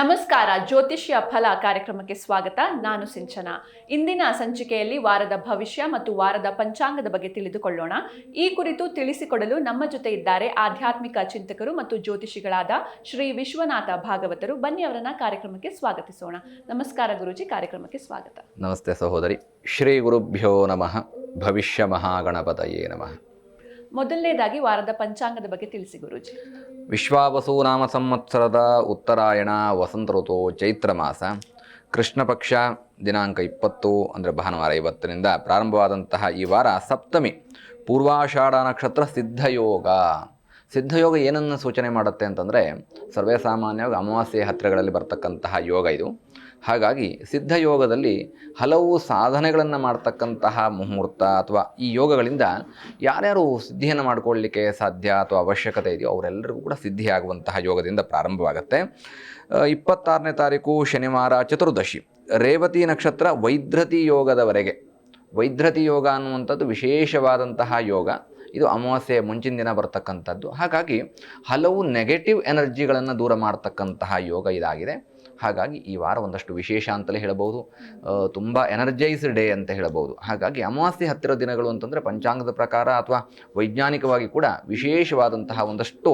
ನಮಸ್ಕಾರ ಜ್ಯೋತಿಷ್ಯ ಫಲ ಕಾರ್ಯಕ್ರಮಕ್ಕೆ ಸ್ವಾಗತ. ನಾನು ಸಿಂಚನ. ಇಂದಿನ ಸಂಚಿಕೆಯಲ್ಲಿ ವಾರದ ಭವಿಷ್ಯ ಮತ್ತು ವಾರದ ಪಂಚಾಂಗದ ಬಗ್ಗೆ ತಿಳಿದುಕೊಳ್ಳೋಣ. ಈ ಕುರಿತು ತಿಳಿಸಿಕೊಡಲು ನಮ್ಮ ಜೊತೆ ಇದ್ದಾರೆ ಆಧ್ಯಾತ್ಮಿಕ ಚಿಂತಕರು ಮತ್ತು ಜ್ಯೋತಿಷಿಗಳಾದ ಶ್ರೀ ವಿಶ್ವನಾಥ ಭಾಗವತರು. ಬನ್ನಿ ಅವರನ್ನ ಕಾರ್ಯಕ್ರಮಕ್ಕೆ ಸ್ವಾಗತಿಸೋಣ. ನಮಸ್ಕಾರ ಗುರುಜಿ ಕಾರ್ಯಕ್ರಮಕ್ಕೆ ಸ್ವಾಗತ. ನಮಸ್ತೆ ಸಹೋದರಿ. ಶ್ರೀ ಗುರುಭ್ಯೋ ನಮಃ. ಭವಿಷ್ಯ ಮಹಾಗಣಪತಯೇ ನಮಃ. ಮೊದಲನೇದಾಗಿ ವಾರದ ಪಂಚಾಂಗದ ಬಗ್ಗೆ ತಿಳಿಸಿ ಗುರುಜಿ. ವಿಶ್ವಾವಸು ನಾಮ ಸಂವತ್ಸರದ ಉತ್ತರಾಯಣ ವಸಂತ ಋತು ಚೈತ್ರ ಮಾಸ. ಕೃಷ್ಣ ಪಕ್ಷ ದಿನಾಂಕ ಇಪ್ಪತ್ತು, ಅಂದರೆ ಭಾನುವಾರ ಇವತ್ತರಿಂದ ಪ್ರಾರಂಭವಾದಂತಹ ಈ ವಾರ ಸಪ್ತಮಿ. ಪೂರ್ವಾಷಾಢ ನಕ್ಷತ್ರ ಸಿದ್ಧಯೋಗ. ಸಿದ್ಧಯೋಗ ಏನನ್ನು ಸೂಚನೆ ಮಾಡುತ್ತೆ ಅಂತಂದರೆ ಸರ್ವೇ ಸಾಮಾನ್ಯವಾಗಿ ಅಮಾವಾಸ್ಯೆ ಹತ್ತಿರಗಳಲ್ಲಿ ಬರ್ತಕ್ಕಂತಹ ಯೋಗ ಇದು. ಹಾಗಾಗಿ ಸಿದ್ಧಯೋಗದಲ್ಲಿ ಹಲವು ಸಾಧನೆಗಳನ್ನು ಮಾಡ್ತಕ್ಕಂತಹ ಮುಹೂರ್ತ ಅಥವಾ ಈ ಯೋಗಗಳಿಂದ ಯಾರ್ಯಾರು ಸಿದ್ಧಿಯನ್ನು ಮಾಡಿಕೊಳ್ಳಲಿಕ್ಕೆ ಸಾಧ್ಯ ಅಥವಾ ಅವಶ್ಯಕತೆ ಇದೆಯೋ ಅವರೆಲ್ಲರಿಗೂ ಕೂಡ ಸಿದ್ಧಿಯಾಗುವಂತಹ ಯೋಗದಿಂದ ಪ್ರಾರಂಭವಾಗುತ್ತೆ. ಇಪ್ಪತ್ತಾರನೇ ತಾರೀಕು ಶನಿವಾರ ಚತುರ್ದಶಿ, ರೇವತಿ ನಕ್ಷತ್ರ ವೈದ್ರತಿ ಯೋಗದವರೆಗೆ. ವೈದ್ರತಿ ಯೋಗ ಅನ್ನುವಂಥದ್ದು ವಿಶೇಷವಾದಂತಹ ಯೋಗ. ಇದು ಅಮಾವಾಸ್ಯೆಯ ಮುಂಚಿನ ದಿನ ಬರ್ತಕ್ಕಂಥದ್ದು. ಹಾಗಾಗಿ ಹಲವು ನೆಗೆಟಿವ್ ಎನರ್ಜಿಗಳನ್ನು ದೂರ ಮಾಡ್ತಕ್ಕಂತಹ ಯೋಗ ಇದಾಗಿದೆ. ಹಾಗಾಗಿ ಈ ವಾರ ಒಂದಷ್ಟು ವಿಶೇಷ ಅಂತಲೇ ಹೇಳಬಹುದು. ತುಂಬ ಎನರ್ಜೈಸ್ಡ್ ಡೇ ಅಂತ ಹೇಳಬಹುದು. ಹಾಗಾಗಿ ಅಮಾವಾಸ್ಯೆ ಹತ್ತಿರ ದಿನಗಳು ಅಂತಂದರೆ ಪಂಚಾಂಗದ ಪ್ರಕಾರ ಅಥವಾ ವೈಜ್ಞಾನಿಕವಾಗಿ ಕೂಡ ವಿಶೇಷವಾದಂತಹ ಒಂದಷ್ಟು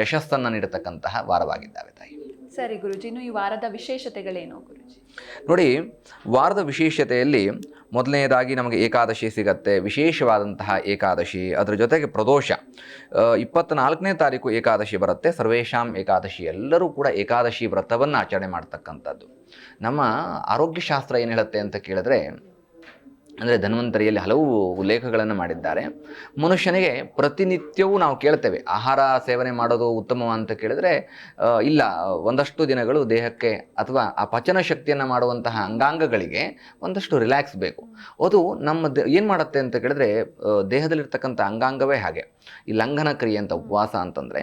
ಯಶಸ್ಸನ್ನು ನೀಡತಕ್ಕಂತಹ ವಾರವಾಗಿದ್ದಾವೆ ತಾಯಿ. ಸರಿ ಗುರುಜಿ ಇನ್ನು ಈ ವಾರದ ವಿಶೇಷತೆಗಳೇನು ಗುರುಜಿ? ನೋಡಿ ವಾರದ ವಿಶೇಷತೆಯಲ್ಲಿ ಮೊದಲನೆಯದಾಗಿ ನಮಗೆ ಏಕಾದಶಿ ಸಿಗತ್ತೆ, ವಿಶೇಷವಾದಂತಹ ಏಕಾದಶಿ. ಅದರ ಜೊತೆಗೆ ಪ್ರದೋಷ. ಇಪ್ಪತ್ತ್ನಾಲ್ಕನೇ ತಾರೀಕು ಏಕಾದಶಿ ಬರುತ್ತೆ. ಸರ್ವೇಶಾಂ ಏಕಾದಶಿ. ಎಲ್ಲರೂ ಕೂಡ ಏಕಾದಶಿ ವ್ರತವನ್ನು ಆಚರಣೆ ಮಾಡ್ತಕ್ಕಂಥದ್ದು. ನಮ್ಮ ಆರೋಗ್ಯಶಾಸ್ತ್ರ ಏನು ಹೇಳುತ್ತೆ ಅಂತ ಕೇಳಿದ್ರೆ ಅಂದರೆ ಧನ್ವಂತರಿಯಲ್ಲಿ ಹಲವು ಉಲ್ಲೇಖಗಳನ್ನು ಮಾಡಿದ್ದಾರೆ. ಮನುಷ್ಯನಿಗೆ ಪ್ರತಿನಿತ್ಯವೂ ನಾವು ಕೇಳ್ತೇವೆ, ಆಹಾರ ಸೇವನೆ ಮಾಡೋದು ಉತ್ತಮ ಅಂತ ಕೇಳಿದರೆ ಇಲ್ಲ, ಒಂದಷ್ಟು ದಿನಗಳು ದೇಹಕ್ಕೆ ಅಥವಾ ಆ ಪಚನ ಶಕ್ತಿಯನ್ನು ಮಾಡುವಂತಹ ಅಂಗಾಂಗಗಳಿಗೆ ಒಂದಷ್ಟು ರಿಲ್ಯಾಕ್ಸ್ ಬೇಕು. ಅದು ನಮ್ಮ ಏನು ಮಾಡುತ್ತೆ ಅಂತ ಕೇಳಿದ್ರೆ ದೇಹದಲ್ಲಿರ್ತಕ್ಕಂಥ ಅಂಗಾಂಗವೇ ಹಾಗೆ. ಈ ಲಂಘನ ಕ್ರಿಯೆ ಅಂತ ಉಪವಾಸ ಅಂತಂದರೆ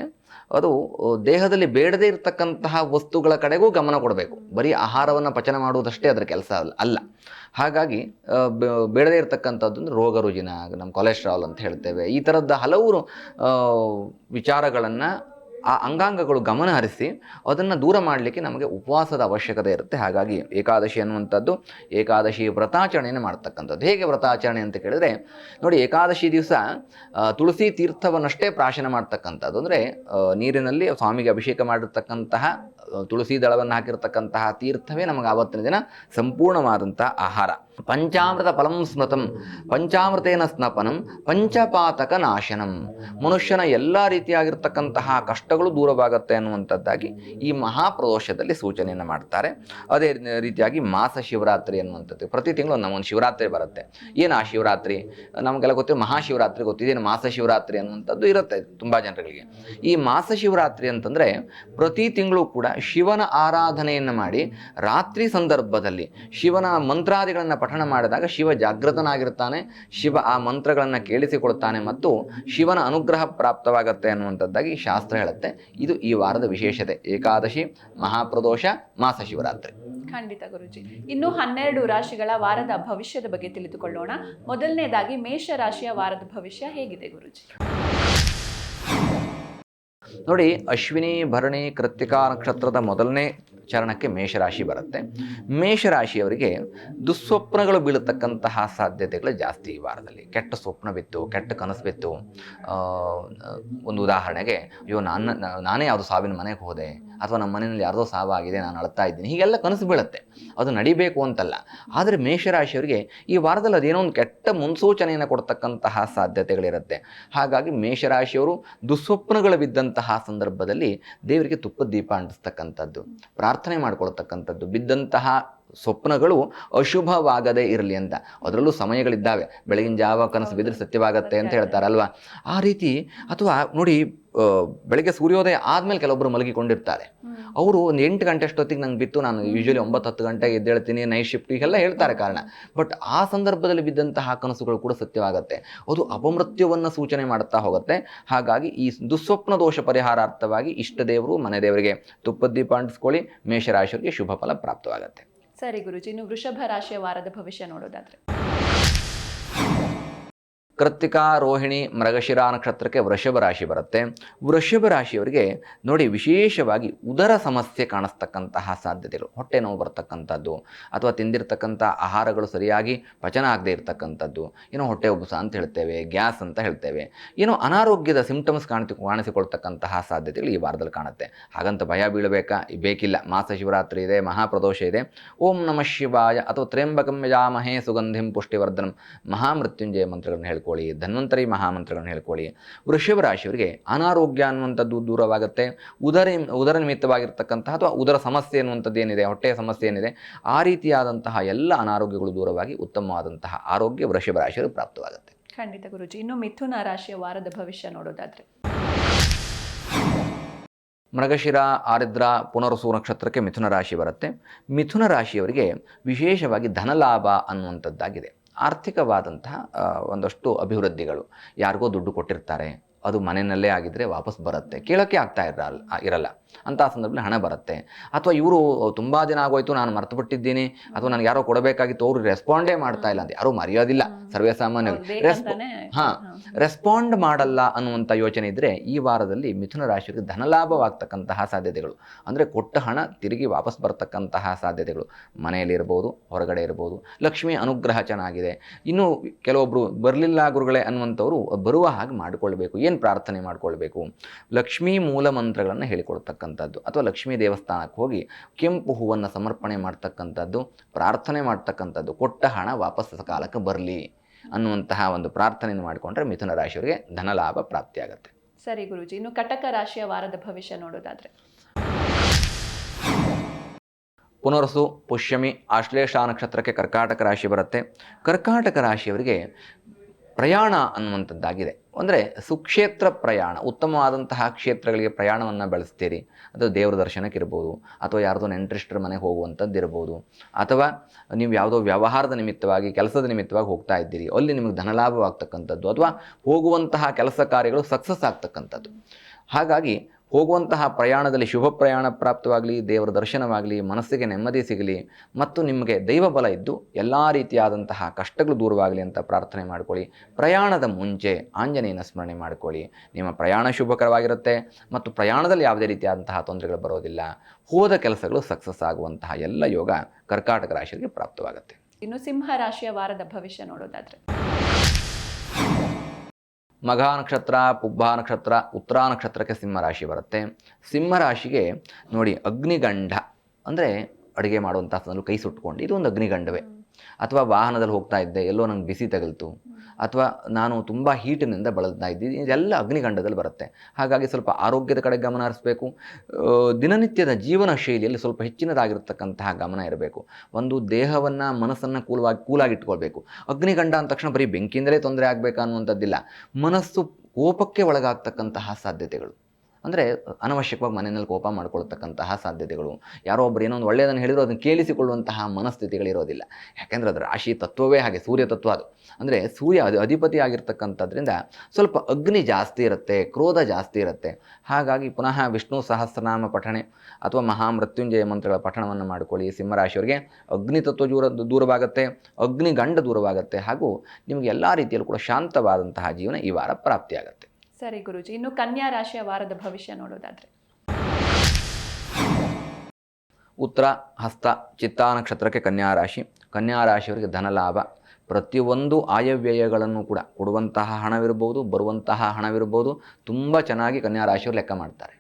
ಅದು ದೇಹದಲ್ಲಿ ಬೇಡದೇ ಇರತಕ್ಕಂತಹ ವಸ್ತುಗಳ ಕಡೆಗೂ ಗಮನ ಕೊಡಬೇಕು. ಬರೀ ಆಹಾರವನ್ನು ಪಚನ ಮಾಡುವುದಷ್ಟೇ ಅದರ ಕೆಲಸ ಅಲ್ಲ ಅಲ್ಲ. ಹಾಗಾಗಿ ಬೇಡದೇ ಇರತಕ್ಕಂಥದ್ದು ರೋಗ ರುಜಿನ, ನಮ್ಮ ಕೊಲೆಸ್ಟ್ರಾಲ್ ಅಂತ ಹೇಳ್ತೇವೆ. ಈ ಥರದ ಹಲವು ವಿಚಾರಗಳನ್ನು ಆ ಅಂಗಾಂಗಗಳು ಗಮನ ಹರಿಸಿ ಅದನ್ನು ದೂರ ಮಾಡಲಿಕ್ಕೆ ನಮಗೆ ಉಪವಾಸದ ಅವಶ್ಯಕತೆ ಇರುತ್ತೆ. ಹಾಗಾಗಿ ಏಕಾದಶಿ ಅನ್ನುವಂಥದ್ದು ಏಕಾದಶಿ ವ್ರತಾಚರಣೆಯನ್ನು ಮಾಡ್ತಕ್ಕಂಥದ್ದು. ಹೇಗೆ ವ್ರತಾಚರಣೆ ಅಂತ ಕೇಳಿದರೆ, ನೋಡಿ ಏಕಾದಶಿ ದಿವಸ ತುಳಸಿ ತೀರ್ಥವನ್ನಷ್ಟೇ ಪ್ರಾಶನ ಮಾಡ್ತಕ್ಕಂಥದ್ದು. ಅಂದರೆ ನೀರಿನಲ್ಲಿ ಸ್ವಾಮಿಗೆ ಅಭಿಷೇಕ ಮಾಡಿರ್ತಕ್ಕಂತಹ ತುಳಸಿ ದಳವನ್ನು ಹಾಕಿರ್ತಕ್ಕಂತಹ ತೀರ್ಥವೇ ನಮಗೆ ಆವತ್ತಿನ ದಿನ ಸಂಪೂರ್ಣವಾದಂಥ ಆಹಾರ. ಪಂಚಾಮೃತ ಫಲಂ ಸ್ಮೃತಂ, ಪಂಚಾಮೃತೇನ ಸ್ನಪನಂ ಪಂಚಪಾತಕ ನಾಶನಂ ಮನುಷ್ಯನ ಎಲ್ಲ ರೀತಿಯಾಗಿರ್ತಕ್ಕಂತಹ ಕಷ್ಟಗಳು ದೂರವಾಗುತ್ತೆ ಅನ್ನುವಂಥದ್ದಾಗಿ ಈ ಮಹಾಪ್ರದೋಷದಲ್ಲಿ ಸೂಚನೆಯನ್ನು ಮಾಡ್ತಾರೆ. ಅದೇ ರೀತಿಯಾಗಿ ಮಾಸ ಶಿವರಾತ್ರಿ ಅನ್ನುವಂಥದ್ದು. ಪ್ರತಿ ತಿಂಗಳು ನಮ್ಮೊಂದು ಶಿವರಾತ್ರಿ ಬರುತ್ತೆ. ಏನು ಆ ಶಿವರಾತ್ರಿ? ನಮಗೆಲ್ಲ ಗೊತ್ತಿರೋ ಮಹಾಶಿವರಾತ್ರಿ ಗೊತ್ತಿದೆ ಮಾಸ ಶಿವರಾತ್ರಿ ಅನ್ನುವಂಥದ್ದು ಇರುತ್ತೆ ತುಂಬ ಜನಗಳಿಗೆ. ಈ ಮಾಸ ಶಿವರಾತ್ರಿ ಅಂತಂದರೆ ಪ್ರತಿ ತಿಂಗಳು ಕೂಡ ಶಿವನ ಆರಾಧನೆಯನ್ನು ಮಾಡಿ ರಾತ್ರಿ ಸಂದರ್ಭದಲ್ಲಿ ಶಿವನ ಮಂತ್ರಾದಿಗಳನ್ನು ಪಠಣ ಮಾಡಿದಾಗ ಶಿವ ಜಾಗೃತನಾಗಿರ್ತಾನೆ ಶಿವ ಆ ಮಂತ್ರಗಳನ್ನು ಕೇಳಿಸಿಕೊಳ್ತಾನೆ ಮತ್ತು ಶಿವನ ಅನುಗ್ರಹ ಪ್ರಾಪ್ತವಾಗುತ್ತೆ ಅನ್ನುವಂಥದ್ದಾಗಿ ಶಾಸ್ತ್ರ ಹೇಳುತ್ತೆ. ಇದು ಈ ವಾರದ ವಿಶೇಷತೆ. ಏಕಾದಶಿ ಮಹಾಪ್ರದೋಷ ಮಾಸ ಶಿವರಾತ್ರಿ ಖಂಡಿತ ಗುರುಜಿ. ಇನ್ನು ಹನ್ನೆರಡು ರಾಶಿಗಳ ವಾರದ ಭವಿಷ್ಯದ ಬಗ್ಗೆ ತಿಳಿದುಕೊಳ್ಳೋಣ. ಮೊದಲನೇದಾಗಿ ಮೇಷ ರಾಶಿಯ ವಾರದ ಭವಿಷ್ಯ ಹೇಗಿದೆ ಗುರುಜಿ? ನೋಡಿ ಅಶ್ವಿನಿ ಭರಣಿ ಕೃತಿಕಾ ನಕ್ಷತ್ರದ ಮೊದಲನೇ ಚರಣಕ್ಕೆ ಮೇಷರಾಶಿ ಬರುತ್ತೆ. ಮೇಷರಾಶಿಯವರಿಗೆ ದುಸ್ವಪ್ನಗಳು ಬೀಳತಕ್ಕಂತಹ ಸಾಧ್ಯತೆಗಳು ಜಾಸ್ತಿ ಈ ವಾರದಲ್ಲಿ. ಕೆಟ್ಟ ಸ್ವಪ್ನ ಬಿತ್ತು ಕೆಟ್ಟ ಕನಸು ಬಿತ್ತು ಒಂದು ಉದಾಹರಣೆಗೆ, ಅಯ್ಯೋ, ನಾನು, ನಾನೇ ಯಾವುದು ಸಾವಿನ ಮನೆಗೆ ಹೋದೆ ಅಥವಾ ನಮ್ಮ ಮನೆಯಲ್ಲಿ ಯಾರ್ದೋ ಸಾವಾಗಿದೆ ನಾನು ಅಳ್ತಾ ಇದ್ದೀನಿ, ಹೀಗೆಲ್ಲ ಕನಸು ಬೀಳುತ್ತೆ. ಅದು ನಡಿಬೇಕು ಅಂತಲ್ಲ. ಆದರೆ ಮೇಷರಾಶಿಯವರಿಗೆ ಈ ವಾರದಲ್ಲಿ ಅದೇನೋ ಒಂದು ಕೆಟ್ಟ ಮುನ್ಸೂಚನೆಯನ್ನು ಕೊಡ್ತಕ್ಕಂತಹ ಸಾಧ್ಯತೆಗಳಿರುತ್ತೆ. ಹಾಗಾಗಿ ಮೇಷರಾಶಿಯವರು ದುಸ್ವಪ್ನಗಳು ಬಿದ್ದಂತಹ ಸಂದರ್ಭದಲ್ಲಿ ದೇವರಿಗೆ ತುಪ್ಪದ ದೀಪ ಅಂಟಿಸ್ತಕ್ಕಂಥದ್ದು, ಪ್ರಾರ್ಥನೆ ಮಾಡ್ಕೊಳ್ತಕ್ಕಂಥದ್ದು, ಬಿದ್ದಂತಹ ಸ್ವಪ್ನಗಳು ಅಶುಭವಾಗದೇ ಇರಲಿ ಅಂತ. ಅದರಲ್ಲೂ ಸಮಯಗಳಿದ್ದಾವೆ. ಬೆಳಗಿನ ಜಾವ ಕನಸು ಬಿದ್ದರೆ ಸತ್ಯವಾಗತ್ತೆ ಅಂತ ಹೇಳ್ತಾರಲ್ವಾ? ಆ ರೀತಿ ಅಥವಾ ನೋಡಿ ಬೆಳಗ್ಗೆ ಸೂರ್ಯೋದಯ ಆದಮೇಲೆ ಕೆಲವೊಬ್ಬರು ಮಲಗಿಕೊಂಡಿರ್ತಾರೆ. ಅವರು ಒಂದು ಎಂಟು ಗಂಟೆ ಅಷ್ಟೊತ್ತಿಗೆ ನಂಗೆ ಬಿತ್ತು. ನಾನು ಯೂಶ್ವಲಿ ಒಂಬತ್ತು ಹತ್ತು ಗಂಟೆಗೆ ಎದ್ದೇಳ್ತೀನಿ ನೈಟ್ ಶಿಫ್ಟ್ ಹೀಗೆಲ್ಲ ಹೇಳ್ತಾರೆ ಕಾರಣ. ಬಟ್ ಆ ಸಂದರ್ಭದಲ್ಲಿ ಬಿದ್ದಂತಹ ಕನಸುಗಳು ಕೂಡ ಸತ್ಯವಾಗುತ್ತೆ. ಅದು ಅಪಮೃತ್ಯವನ್ನು ಸೂಚನೆ ಮಾಡುತ್ತಾ ಹೋಗುತ್ತೆ. ಹಾಗಾಗಿ ಈ ದುಸ್ವಪ್ನ ದೋಷ ಪರಿಹಾರಾರ್ಥವಾಗಿ ಇಷ್ಟ ದೇವರು ಮನೆ ದೇವರಿಗೆ. ತುಪ್ಪದ ದೀಪ ಅಂಟಿಸ್ಕೊಳ್ಳಿ ಮೇಷರಾಶಿಯವರಿಗೆ ಶುಭ ಫಲ ಪ್ರಾಪ್ತವಾಗುತ್ತೆ. ಸರಿ ಗುರುಜಿ ಇನ್ನು ವೃಷಭ ರಾಶಿಯ ವಾರದ ಭವಿಷ್ಯ ನೋಡೋದಾದ್ರೆ. ಕೃತ್ತಿಕಾ ರೋಹಿಣಿ ಮೃಗಶಿರ ನಕ್ಷತ್ರಕ್ಕೆ ವೃಷಭ ರಾಶಿ ಬರುತ್ತೆ. ವೃಷಭ ರಾಶಿಯವರಿಗೆ ನೋಡಿ ವಿಶೇಷವಾಗಿ ಉದರ ಸಮಸ್ಯೆ ಕಾಣಿಸ್ತಕ್ಕಂತಹ ಸಾಧ್ಯತೆಗಳು. ಹೊಟ್ಟೆ ನೋವು ಬರ್ತಕ್ಕಂಥದ್ದು ಅಥವಾ ತಿಂದಿರತಕ್ಕಂಥ ಆಹಾರಗಳು ಸರಿಯಾಗಿ ಪಚನ ಆಗದೆ ಇರತಕ್ಕಂಥದ್ದು. ಏನೋ ಹೊಟ್ಟೆ ಉಬ್ಬಸ ಅಂತ ಹೇಳ್ತೇವೆ, ಗ್ಯಾಸ್ ಅಂತ ಹೇಳ್ತೇವೆ. ಏನೋ ಅನಾರೋಗ್ಯದ ಸಿಂಪ್ಟಮ್ಸ್ ಕಾಣ್ತಿ ಕಾಣಿಸಿಕೊಳ್ತಕ್ಕಂತಹ ಸಾಧ್ಯತೆಗಳು ಈ ವಾರದಲ್ಲಿ ಕಾಣುತ್ತೆ. ಹಾಗಂತ ಭಯ ಬೀಳಬೇಕಾ? ಬೇಕಿಲ್ಲ. ಮಾಸ ಶಿವರಾತ್ರಿ ಇದೆ, ಮಹಾಪ್ರದೋಷ ಇದೆ. ಓಂ ನಮಃ ಶಿವಾಯ ಅಥವಾ ತ್ರ್ಯಂಬಕಂ ಯಜಾಮಹೇ ಸುಗಂಧಿಂ ಪುಷ್ಟಿವರ್ಧನಂ. ಮಹಾಮೃತ್ಯುಂಜಯ ಮಂತ್ರಗಳನ್ನು ಹೇಳ್ಕೊಳ್ಳಿ ಧನ್ವಂತರಿ ಮಹಾಮಂತ್ರಗಳನ್ನು ಹೇಳ್ಕೊಳ್ಳಿ. ವೃಷಭ ರಾಶಿಯವರಿಗೆ ಅನಾರೋಗ್ಯ ಅನ್ನುವಂಥದ್ದು ದೂರವಾಗುತ್ತೆ. ಉದರ ಉದರ ನಿಮಿತ್ತವಾಗಿರ್ತಕ್ಕಂತಹ ಅಥವಾ ಉದರ ಸಮಸ್ಯೆ ಅನ್ನುವಂಥದ್ದು ಏನಿದೆ ಹೊಟ್ಟೆಯ ಸಮಸ್ಯೆ ಏನಿದೆ ಆ ರೀತಿಯಾದಂತಹ ಎಲ್ಲ ಅನಾರೋಗ್ಯಗಳು ದೂರವಾಗಿ ಉತ್ತಮವಾದಂತಹ ಆರೋಗ್ಯ ವೃಷಭ ರಾಶಿಯವರು ಪ್ರಾಪ್ತವಾಗುತ್ತೆ. ಖಂಡಿತ ಗುರುಜಿ. ಇನ್ನು ಮಿಥುನ ರಾಶಿಯ ವಾರದ ಭವಿಷ್ಯ ನೋಡೋದಾದ್ರೆ. ಮೃಗಶಿರ ಆರಿದ್ರ ಪುನರ್ಸು ನಕ್ಷತ್ರಕ್ಕೆ ಮಿಥುನ ರಾಶಿ ಬರುತ್ತೆ. ಮಿಥುನ ರಾಶಿಯವರಿಗೆ ವಿಶೇಷವಾಗಿ ಧನಲಾಭ ಅನ್ನುವಂಥದ್ದಾಗಿದೆ. ಆರ್ಥಿಕವಾದಂತಹ ಒಂದಷ್ಟು ಅಭಿವೃದ್ಧಿಗಳು ಯಾರಿಗೋ ದುಡ್ಡು ಕೊಟ್ಟಿರ್ತಾರೆ. ಅದು ಮನೆಯಲ್ಲೇ ಆಗಿದ್ದರೆ ವಾಪಸ್ ಬರುತ್ತೆ. ಕೇಳೋಕ್ಕೆ ಆಗ್ತಾ ಇರಲ್ಲ ಇರಲ್ಲ. ಅಂಥ ಸಂದರ್ಭದಲ್ಲಿ ಹಣ ಬರುತ್ತೆ. ಅಥವಾ ಇವರು ತುಂಬ ದಿನ ಆಗೋಯ್ತು ನಾನು ಮರ್ತು ಬಿಟ್ಟಿದ್ದೀನಿ ಅಥವಾ ನನಗೆ ಯಾರೋ ಕೊಡಬೇಕಾಗಿತ್ತು ಅವರು ರೆಸ್ಪಾಂಡೇ ಮಾಡ್ತಾ ಇಲ್ಲ ಅಂತ. ಯಾರೂ ಮರೆಯೋದಿಲ್ಲ ಸರ್ವೇ ಸಾಮಾನ್ಯ ಹೌದು, ಬೇಕಂತಾನೆ ಹಾ. ರೆಸ್ಪಾಂಡ್ ಮಾಡಲ್ಲ ಅನ್ನುವಂಥ ಯೋಚನೆ ಇದ್ದರೆ ಈ ವಾರದಲ್ಲಿ ಮಿಥುನ ರಾಶಿಯವರಿಗೆ ಧನಲಾಭವಾಗ್ತಕ್ಕಂತಹ ಸಾಧ್ಯತೆಗಳು. ಅಂದರೆ ಕೊಟ್ಟ ಹಣ ತಿರುಗಿ ವಾಪಸ್ ಬರ್ತಕ್ಕಂತಹ ಸಾಧ್ಯತೆಗಳು. ಮನೆಯಲ್ಲಿ ಇರ್ಬೋದು ಹೊರಗಡೆ ಇರ್ಬೋದು ಲಕ್ಷ್ಮಿ ಅನುಗ್ರಹ ಚೆನ್ನಾಗಿದೆ. ಇನ್ನು ಕೆಲವೊಬ್ಬರು ಬರಲಿಲ್ಲ ಗುರುಗಳೇ ಅನ್ನುವಂಥವ್ರು ಬರುವ ಹಾಗೆ ಮಾಡಿಕೊಳ್ಬೇಕು. ಏನು ಪ್ರಾರ್ಥನೆ ಮಾಡಿಕೊಳ್ಬೇಕು? ಲಕ್ಷ್ಮೀ ಮೂಲ ಮಂತ್ರಗಳನ್ನು ಹೇಳಿಕೊಳ್ತಕ್ಕಂಥದ್ದು ಅಥವಾ ಲಕ್ಷ್ಮೀ ದೇವಸ್ಥಾನಕ್ಕೆ ಹೋಗಿ ಕೆಂಪು ಹೂವನ್ನು ಸಮರ್ಪಣೆ ಮಾಡ್ತಕ್ಕಂಥದ್ದು ಪ್ರಾರ್ಥನೆ ಮಾಡ್ತಕ್ಕಂಥದ್ದು ಕೊಟ್ಟ ಹಣ ವಾಪಸ್ ಕಾಲಕ್ಕೆ ಬರಲಿ ಅನ್ನುವಂತಹ ಒಂದು ಪ್ರಾರ್ಥನೆಯನ್ನು ಮಾಡಿಕೊಂಡ್ರೆ ಮಿಥುನ ರಾಶಿಯವರಿಗೆ ಧನಲಾಭ ಪ್ರಾಪ್ತಿಯಾಗುತ್ತೆ ಸರಿ ಗುರುಜಿ ಇನ್ನು ಕಟಕ ರಾಶಿಯ ವಾರದ ಭವಿಷ್ಯ ನೋಡೋದಾದ್ರೆ? ಪುನರ್ಸು ಪುಷ್ಯಮಿ ಆಶ್ಲೇಷ ನಕ್ಷತ್ರಕ್ಕೆ ಕರ್ಕಾಟಕ ರಾಶಿ ಬರುತ್ತೆ. ಕರ್ಕಾಟಕ ರಾಶಿಯವರಿಗೆ ಪ್ರಯಾಣ ಅನ್ನುವಂಥದ್ದಾಗಿದೆ. ಅಂದರೆ ಸುಕ್ಷೇತ್ರ ಪ್ರಯಾಣ, ಉತ್ತಮವಾದಂತಹ ಕ್ಷೇತ್ರಗಳಿಗೆ ಪ್ರಯಾಣವನ್ನು ಬೆಳೆಸ್ತೀರಿ. ಅದು ದೇವರ ದರ್ಶನಕ್ಕೆ ಇರ್ಬೋದು ಅಥವಾ ಯಾರ್ದೋ ನೆಂಟ್ರಿಸ್ಟರ್ ಮನೆಗೆ ಹೋಗುವಂಥದ್ದು ಇರ್ಬೋದು ಅಥವಾ ನೀವು ಯಾವುದೋ ವ್ಯವಹಾರದ ನಿಮಿತ್ತವಾಗಿ, ಕೆಲಸದ ನಿಮಿತ್ತವಾಗಿ ಹೋಗ್ತಾ ಇದ್ದೀರಿ. ಅಲ್ಲಿ ನಿಮಗೆ ಧನಲಾಭವಾಗ್ತಕ್ಕಂಥದ್ದು, ಅಥವಾ ಹೋಗುವಂತಹ ಕೆಲಸ ಕಾರ್ಯಗಳು ಸಕ್ಸಸ್ ಆಗ್ತಕ್ಕಂಥದ್ದು. ಹಾಗಾಗಿ ಹೋಗುವಂತಹ ಪ್ರಯಾಣದಲ್ಲಿ ಶುಭ ಪ್ರಯಾಣ ಪ್ರಾಪ್ತವಾಗಲಿ, ದೇವರ ದರ್ಶನವಾಗಲಿ, ಮನಸ್ಸಿಗೆ ನೆಮ್ಮದಿ ಸಿಗಲಿ ಮತ್ತು ನಿಮಗೆ ದೈವ ಬಲ ಇದ್ದು ಎಲ್ಲ ರೀತಿಯಾದಂತಹ ಕಷ್ಟಗಳು ದೂರವಾಗಲಿ ಅಂತ ಪ್ರಾರ್ಥನೆ ಮಾಡಿಕೊಳ್ಳಿ. ಪ್ರಯಾಣದ ಮುಂಚೆ ಆಂಜನೇಯನ ಸ್ಮರಣೆ ಮಾಡಿಕೊಳ್ಳಿ. ನಿಮ್ಮ ಪ್ರಯಾಣ ಶುಭಕರವಾಗಿರುತ್ತೆ ಮತ್ತು ಪ್ರಯಾಣದಲ್ಲಿ ಯಾವುದೇ ರೀತಿಯಾದಂತಹ ತೊಂದರೆಗಳು ಬರೋದಿಲ್ಲ. ಹೋದ ಕೆಲಸಗಳು ಸಕ್ಸಸ್ ಆಗುವಂತಹ ಎಲ್ಲ ಯೋಗ ಕರ್ಕಾಟಕ ರಾಶಿಗೆ ಪ್ರಾಪ್ತವಾಗುತ್ತೆ. ಇನ್ನು ಸಿಂಹ ರಾಶಿಯ ವಾರದ ಭವಿಷ್ಯ ನೋಡೋದಾದ್ರೆ. ಮಘ ನಕ್ಷತ್ರ ಪುಬ್ಬ ನಕ್ಷತ್ರ ಉತ್ತರ ನಕ್ಷತ್ರಕ್ಕೆ ಸಿಂಹರಾಶಿ ಬರುತ್ತೆ. ಸಿಂಹರಾಶಿಗೆ ನೋಡಿ ಅಗ್ನಿಗಂಡ ಅಂದರೆ ಅಡುಗೆ ಮಾಡುವಂಥ ಕೈ ಸುಟ್ಕೊಂಡು ಇದು ಒಂದು ಅಗ್ನಿಗಂಡವೇ. ಅಥವಾ ವಾಹನದಲ್ಲಿ ಹೋಗ್ತಾ ಇದ್ದೆ ಎಲ್ಲೋ ನಂಗೆ ಬಿಸಿ ತಗಲ್ತು. ಅಥವಾ ನಾನು ತುಂಬ ಹೀಟಿನಿಂದ ಬಳಲ್ತಾ ಇದ್ದೀನಿ, ಇದೆಲ್ಲ ಅಗ್ನಿಗಂಡದಲ್ಲಿ ಬರುತ್ತೆ. ಹಾಗಾಗಿ ಸ್ವಲ್ಪ ಆರೋಗ್ಯದ ಕಡೆ ಗಮನ ಹರಿಸಬೇಕು. ದಿನನಿತ್ಯದ ಜೀವನ ಶೈಲಿಯಲ್ಲಿ ಸ್ವಲ್ಪ ಹೆಚ್ಚಿನದಾಗಿರ್ತಕ್ಕಂತಹ ಗಮನ ಇರಬೇಕು. ಒಂದು ದೇಹವನ್ನು ಮನಸ್ಸನ್ನು ಕೂಲವಾಗಿ, ಕೂಲಾಗಿಟ್ಕೊಳ್ಬೇಕು. ಅಗ್ನಿಗಂಡ ಅಂದ ತಕ್ಷಣ ಬರೀ ಬೆಂಕಿಯಿಂದಲೇ ತೊಂದರೆ ಆಗಬೇಕು ಅನ್ನುವಂಥದ್ದಿಲ್ಲ. ಮನಸ್ಸು ಕೋಪಕ್ಕೆ ಒಳಗಾಗ್ತಕ್ಕಂತಹ ಸಾಧ್ಯತೆಗಳು. ಅಂದರೆ ಅನವಶ್ಯಕವಾಗಿ ಮನೆಯಲ್ಲಿ ಕೋಪ ಮಾಡ್ಕೊಳ್ತಕ್ಕಂತಹ ಸಾಧ್ಯತೆಗಳು. ಯಾರೋ ಒಬ್ಬರು ಏನೋ ಒಂದು ಒಳ್ಳೆಯದನ್ನು ಹೇಳಿದ್ರು, ಅದನ್ನು ಕೇಳಿಸಿಕೊಳ್ಳುವಂತಹ ಮನಸ್ಥಿತಿಗಳಿರೋದಿಲ್ಲ ಯಾಕೆಂದರೆ ಅದು ರಾಶಿ ತತ್ವವೇ ಹಾಗೆ, ಸೂರ್ಯ ತತ್ವ ಅದು. ಅಂದರೆ ಸೂರ್ಯ ಅದು ಅಧಿಪತಿ ಆಗಿರ್ತಕ್ಕಂಥದ್ರಿಂದ ಸ್ವಲ್ಪ ಅಗ್ನಿ ಜಾಸ್ತಿ ಇರುತ್ತೆ, ಕ್ರೋಧ ಜಾಸ್ತಿ ಇರುತ್ತೆ. ಹಾಗಾಗಿ ಪುನಃ ವಿಷ್ಣು ಸಹಸ್ರನಾಮ ಪಠಣೆ ಅಥವಾ ಮಹಾಮೃತ್ಯುಂಜಯ ಮಂತ್ರಗಳ ಪಠಣವನ್ನು ಮಾಡಿಕೊಳ್ಳಿ. ಸಿಂಹರಾಶಿಯವರಿಗೆ ಅಗ್ನಿ ತತ್ವ ದೂರ, ದೂರವಾಗುತ್ತೆ, ಅಗ್ನಿಗಂಡ ದೂರವಾಗುತ್ತೆ. ಹಾಗೂ ನಿಮಗೆ ಎಲ್ಲ ರೀತಿಯಲ್ಲೂ ಕೂಡ ಶಾಂತವಾದಂತಹ ಜೀವನ ಈ ವಾರ ಪ್ರಾಪ್ತಿಯಾಗುತ್ತೆ. ಸರಿ ಗುರುಜಿ, ಇನ್ನು ಕನ್ಯಾ ರಾಶಿಯ ವಾರದ ಭವಿಷ್ಯ ನೋಡೋದಾದ್ರೆ. ಉತ್ತರ ಹಸ್ತ, ಚಿತ್ತಾ ನಕ್ಷತ್ರಕ್ಕೆ ಕನ್ಯಾ ರಾಶಿ. ಕನ್ಯಾ ರಾಶಿಯವರಿಗೆ ಧನಲಾಭ ಪ್ರತಿಯೊಂದು ಆಯವ್ಯಯಗಳನ್ನು ಕೂಡ ಕೊಡುವಂತಹ ಹಣವಿರ್ಬೋದು ಬರುವಂತಹ ಹಣವಿರ್ಬೋದು ತುಂಬ ಚೆನ್ನಾಗಿ ಕನ್ಯಾ ರಾಶಿಯವರು ಲೆಕ್ಕ ಮಾಡ್ತಾರೆ.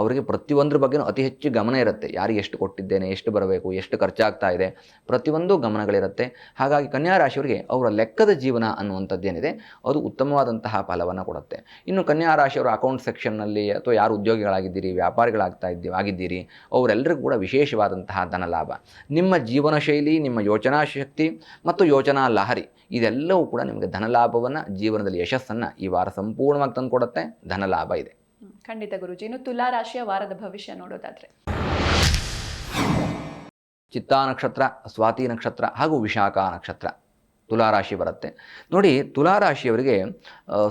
ಅವರಿಗೆ ಪ್ರತಿಯೊಂದ್ರ ಬಗ್ಗೆನೂ ಅತಿ ಹೆಚ್ಚು ಗಮನ ಇರುತ್ತೆ. ಯಾರಿಗೆ ಎಷ್ಟು ಕೊಟ್ಟಿದ್ದೇನೆ, ಎಷ್ಟು ಬರಬೇಕು, ಎಷ್ಟು ಖರ್ಚಾಗ್ತಾ ಇದೆ, ಪ್ರತಿಯೊಂದು ಗಮನಗಳಿರುತ್ತೆ. ಹಾಗಾಗಿ ಕನ್ಯಾ ರಾಶಿಯವರಿಗೆ ಅವರ ಲೆಕ್ಕದ ಜೀವನ ಅನ್ನುವಂಥದ್ದೇನಿದೆ, ಅದು ಉತ್ತಮವಾದಂತಹ ಫಲವನ್ನು ಕೊಡುತ್ತೆ. ಇನ್ನು ಕನ್ಯಾ ರಾಶಿಯವರ ಅಕೌಂಟ್ ಸೆಕ್ಷನ್ನಲ್ಲಿ ಅಥವಾ ಯಾರು ಉದ್ಯೋಗಿಗಳಾಗಿದ್ದೀರಿ, ವ್ಯಾಪಾರಿಗಳಾಗ್ತಾ ಇದ್ದೀವಿ ಆಗಿದ್ದೀರಿ, ಅವರೆಲ್ಲರಿಗೂ ಕೂಡ ವಿಶೇಷವಾದಂತಹ ಧನಲಾಭ ನಿಮ್ಮ ಜೀವನ ಶೈಲಿ, ನಿಮ್ಮ ಯೋಚನಾ ಶಕ್ತಿ ಮತ್ತು ಯೋಚನಾ ಲಹರಿ, ಇದೆಲ್ಲವೂ ಕೂಡ ನಿಮಗೆ ಧನಲಾಭವನ್ನು ಜೀವನದಲ್ಲಿ ಯಶಸ್ಸನ್ನು ಈ ವಾರ ಸಂಪೂರ್ಣವಾಗಿ ತಂದುಕೊಡುತ್ತೆ. ಧನಲಾಭ ಇದೆ. ಖಂಡಿತ ಗುರುಜಿ. ಇನ್ನು ತುಲಾ ರಾಶಿಯ ವಾರದ ಭವಿಷ್ಯ ನೋಡೋದಾದ್ರೆ. ಚಿತ್ತಾ ನಕ್ಷತ್ರ, ಸ್ವಾತಿ ನಕ್ಷತ್ರ ಹಾಗೂ ವಿಶಾಖ ನಕ್ಷತ್ರ ತುಲಾರಾಶಿ ಬರುತ್ತೆ. ನೋಡಿ ತುಲಾರಾಶಿಯವರಿಗೆ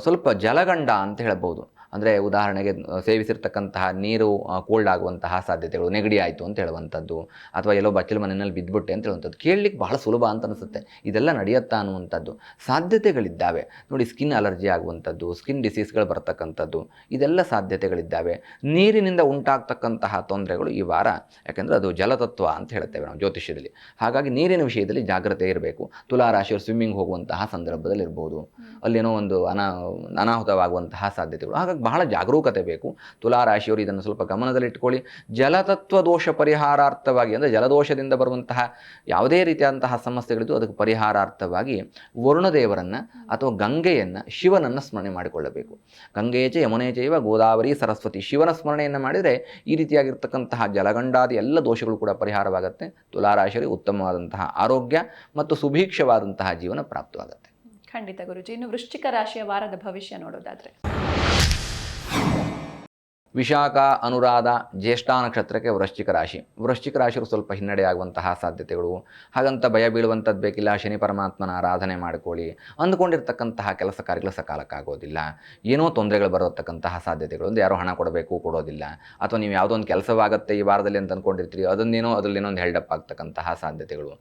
ಸ್ವಲ್ಪ ಜಲಗಂಡ ಅಂತ ಹೇಳ್ಬೋದು ಅಂದರೆ ಉದಾಹರಣೆಗೆ ಸೇವಿಸಿರ್ತಕ್ಕಂತಹ ನೀರು ಕೋಲ್ಡ್ ಆಗುವಂತಹ ಸಾಧ್ಯತೆಗಳು ನೆಗಡಿ ಆಯಿತು ಅಂತ ಹೇಳುವಂಥದ್ದು ಅಥವಾ ಎಲ್ಲೋ ಬಚ್ಚಲು ಮನೆಯಲ್ಲಿ ಬಿದ್ದುಬಿಟ್ಟೆ ಅಂತ ಹೇಳುವಂಥದ್ದು ಕೇಳಲಿಕ್ಕೆ ಬಹಳ ಸುಲಭ ಅಂತ ಅನಿಸುತ್ತೆ. ಇದೆಲ್ಲ ನಡೆಯುತ್ತಾ ಅನ್ನುವಂಥದ್ದು. ಸಾಧ್ಯತೆಗಳಿದ್ದಾವೆ. ನೋಡಿ ಸ್ಕಿನ್ ಅಲರ್ಜಿ ಆಗುವಂಥದ್ದು ಸ್ಕಿನ್ ಡಿಸೀಸ್ಗಳು ಬರ್ತಕ್ಕಂಥದ್ದು ಇದೆಲ್ಲ ಸಾಧ್ಯತೆಗಳಿದ್ದಾವೆ. ನೀರಿನಿಂದ ಉಂಟಾಗ್ತಕ್ಕಂತಹ ತೊಂದರೆಗಳು ಈ ವಾರ ಯಾಕೆಂದರೆ ಅದು ಜಲತತ್ವ ಅಂತ ಹೇಳ್ತೇವೆ ನಾವು ಜ್ಯೋತಿಷ್ಯದಲ್ಲಿ. ಹಾಗಾಗಿ ನೀರಿನ ವಿಷಯದಲ್ಲಿ ಜಾಗ್ರತೆ ಇರಬೇಕು. ತುಲಾರಾಶಿಯವರು ಸ್ವಿಮ್ಮಿಂಗ್ ಹೋಗುವಂತಹ ಸಂದರ್ಭದಲ್ಲಿ ಇರ್ಬೋದು. ಅಲ್ಲೇನೋ ಒಂದು ಅನಾ ಅನಾಹುತವಾಗುವಂತಹ ಸಾಧ್ಯತೆಗಳು. ಹಾಗಾಗಿ ಬಹಳ ಜಾಗರೂಕತೆ ಬೇಕು. ತುಲಾರಾಶಿಯವರು ಇದನ್ನು ಸ್ವಲ್ಪ ಗಮನದಲ್ಲಿಟ್ಕೊಳ್ಳಿ. ಜಲತತ್ವ ದೋಷ ಪರಿಹಾರಾರ್ಥವಾಗಿ ಅಂದರೆ ಜಲದೋಷದಿಂದ ಬರುವಂತಹ ಯಾವುದೇ ರೀತಿಯಾದಂತಹ ಸಮಸ್ಯೆಗಳಿದ್ದು ಅದಕ್ಕೆ ಪರಿಹಾರಾರ್ಥವಾಗಿ ವರುಣದೇವರನ್ನು ಅಥವಾ ಗಂಗೆಯನ್ನು ಶಿವನನ್ನು ಸ್ಮರಣೆ ಮಾಡಿಕೊಳ್ಳಬೇಕು. ಗಂಗೆಯ ಚ ಯಮುನೆ ಚೈವ ಗೋದಾವರಿ ಸರಸ್ವತಿ ಶಿವನ ಸ್ಮರಣೆಯನ್ನು ಮಾಡಿದರೆ ಈ ರೀತಿಯಾಗಿರ್ತಕ್ಕಂತಹ ಜಲಗಂಡಾದಿ ಎಲ್ಲ ದೋಷಗಳು ಕೂಡ ಪರಿಹಾರವಾಗುತ್ತೆ. ತುಲಾರಾಶಿಯವರಿಗೆ ಉತ್ತಮವಾದಂತಹ ಆರೋಗ್ಯ ಮತ್ತು ಸುಭೀಕ್ಷವಾದಂತಹ ಜೀವನ ಪ್ರಾಪ್ತವಾಗುತ್ತೆ. ಖಂಡಿತ ಗುರುಜಿ, ಇನ್ನು ವೃಶ್ಚಿಕ ರಾಶಿಯ ವಾರದ ಭವಿಷ್ಯ ನೋಡೋದಾದ್ರೆ. ವಿಶಾಖ, ಅನುರಾಧ, ಜ್ಯೇಷ್ಠ ನಕ್ಷತ್ರಕ್ಕೆ ವೃಶ್ಚಿಕ ರಾಶಿ. ವೃಶ್ಚಿಕ ರಾಶಿಯವರು ಸ್ವಲ್ಪ ಹಿನ್ನಡೆ ಆಗುವಂತಹ ಸಾಧ್ಯತೆಗಳು. ಹಾಗಂತ ಭಯ ಬೀಳುವಂಥದ್ದು ಬೇಕಿಲ್ಲ. ಶನಿ ಪರಮಾತ್ಮನ ಆರಾಧನೆ ಮಾಡಿಕೊಳ್ಳಿ. ಅಂದ್ಕೊಂಡಿರ್ತಕ್ಕಂತಹ ಕೆಲಸ ಕಾರ್ಯಗಳು ಸಕಾಲಕ್ಕಾಗೋದಿಲ್ಲ. ಏನೋ ತೊಂದರೆಗಳು ಬರತಕ್ಕಂತಹ ಸಾಧ್ಯತೆಗಳು. ಒಂದು ಯಾರೋ ಹಣ ಕೊಡಬೇಕು, ಕೊಡೋದಿಲ್ಲ. ಅಥವಾ ನೀವು ಯಾವುದೋ ಒಂದು ಕೆಲಸವಾಗುತ್ತೆ ಈ ವಾರದಲ್ಲಿ ಅಂತ ಅಂದ್ಕೊಂಡಿರ್ತೀರಿ ಅದನ್ನೇನೋ ಅದರಲ್ಲಿ ಏನೋ ಒಂದು ಹೆಲ್ಡಪ್ ಆಗ್ತಕ್ಕಂತಹ ಸಾಧ್ಯತೆಗಳು.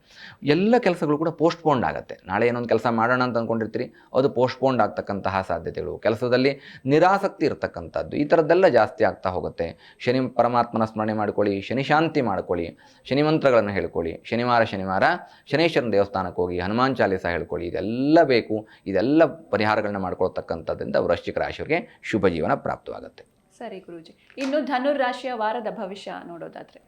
ಎಲ್ಲ ಕೆಲಸಗಳು ಕೂಡ ಪೋಸ್ಟ್ಪೋಂಡ್ ಆಗುತ್ತೆ. ನಾಳೆ ಏನೊಂದು ಕೆಲಸ ಮಾಡೋಣ ಅಂತ ಅಂದ್ಕೊಂಡಿರ್ತೀರಿ ಅದು ಪೋಸ್ಟ್ಪೋಂಡ್ ಆಗ್ತಕ್ಕಂತಹ ಸಾಧ್ಯತೆಗಳು. ಕೆಲಸದಲ್ಲಿ ನಿರಾಸಕ್ತಿ ಇರತಕ್ಕಂಥದ್ದು. ಈ ಥರದ್ದೆಲ್ಲ ಜಾಸ್ತಿ ಆಗ್ತಾ ಹೋಗುತ್ತೆ. ಶನಿ ಪರಮಾತ್ಮನ ಸ್ಮರಣೆ ಮಾಡ್ಕೊಳ್ಳಿ ಶನಿ ಶಾಂತಿ ಮಾಡ್ಕೊಳ್ಳಿ ಶನಿ ಮಂತ್ರಗಳನ್ನು ಹೇಳ್ಕೊಳ್ಳಿ ಶನಿವಾರ ಶನಿವಾರ ಶನೇಶ್ವರನ ದೇವಸ್ಥಾನಕ್ಕೆ ಹೋಗಿ ಹನುಮಾನ್ ಚಾಲೀಸ ಹೇಳ್ಕೊಳ್ಳಿ ಇದೆಲ್ಲ ಬೇಕು. ಇದೆಲ್ಲ ಪರಿಹಾರಗಳನ್ನ ಮಾಡ್ಕೊಳ್ತಕ್ಕಂಥದ್ರಿಂದ ವೃಶ್ಚಿಕ ರಾಶಿಯವರಿಗೆ ಶುಭ ಜೀವನ ಪ್ರಾಪ್ತವಾಗುತ್ತೆ. ಸರಿ ಗುರುಜಿ ಇನ್ನು ಧನುರ್ ರಾಶಿಯ ವಾರದ ಭವಿಷ್ಯ ನೋಡೋದಾದ್ರೆ?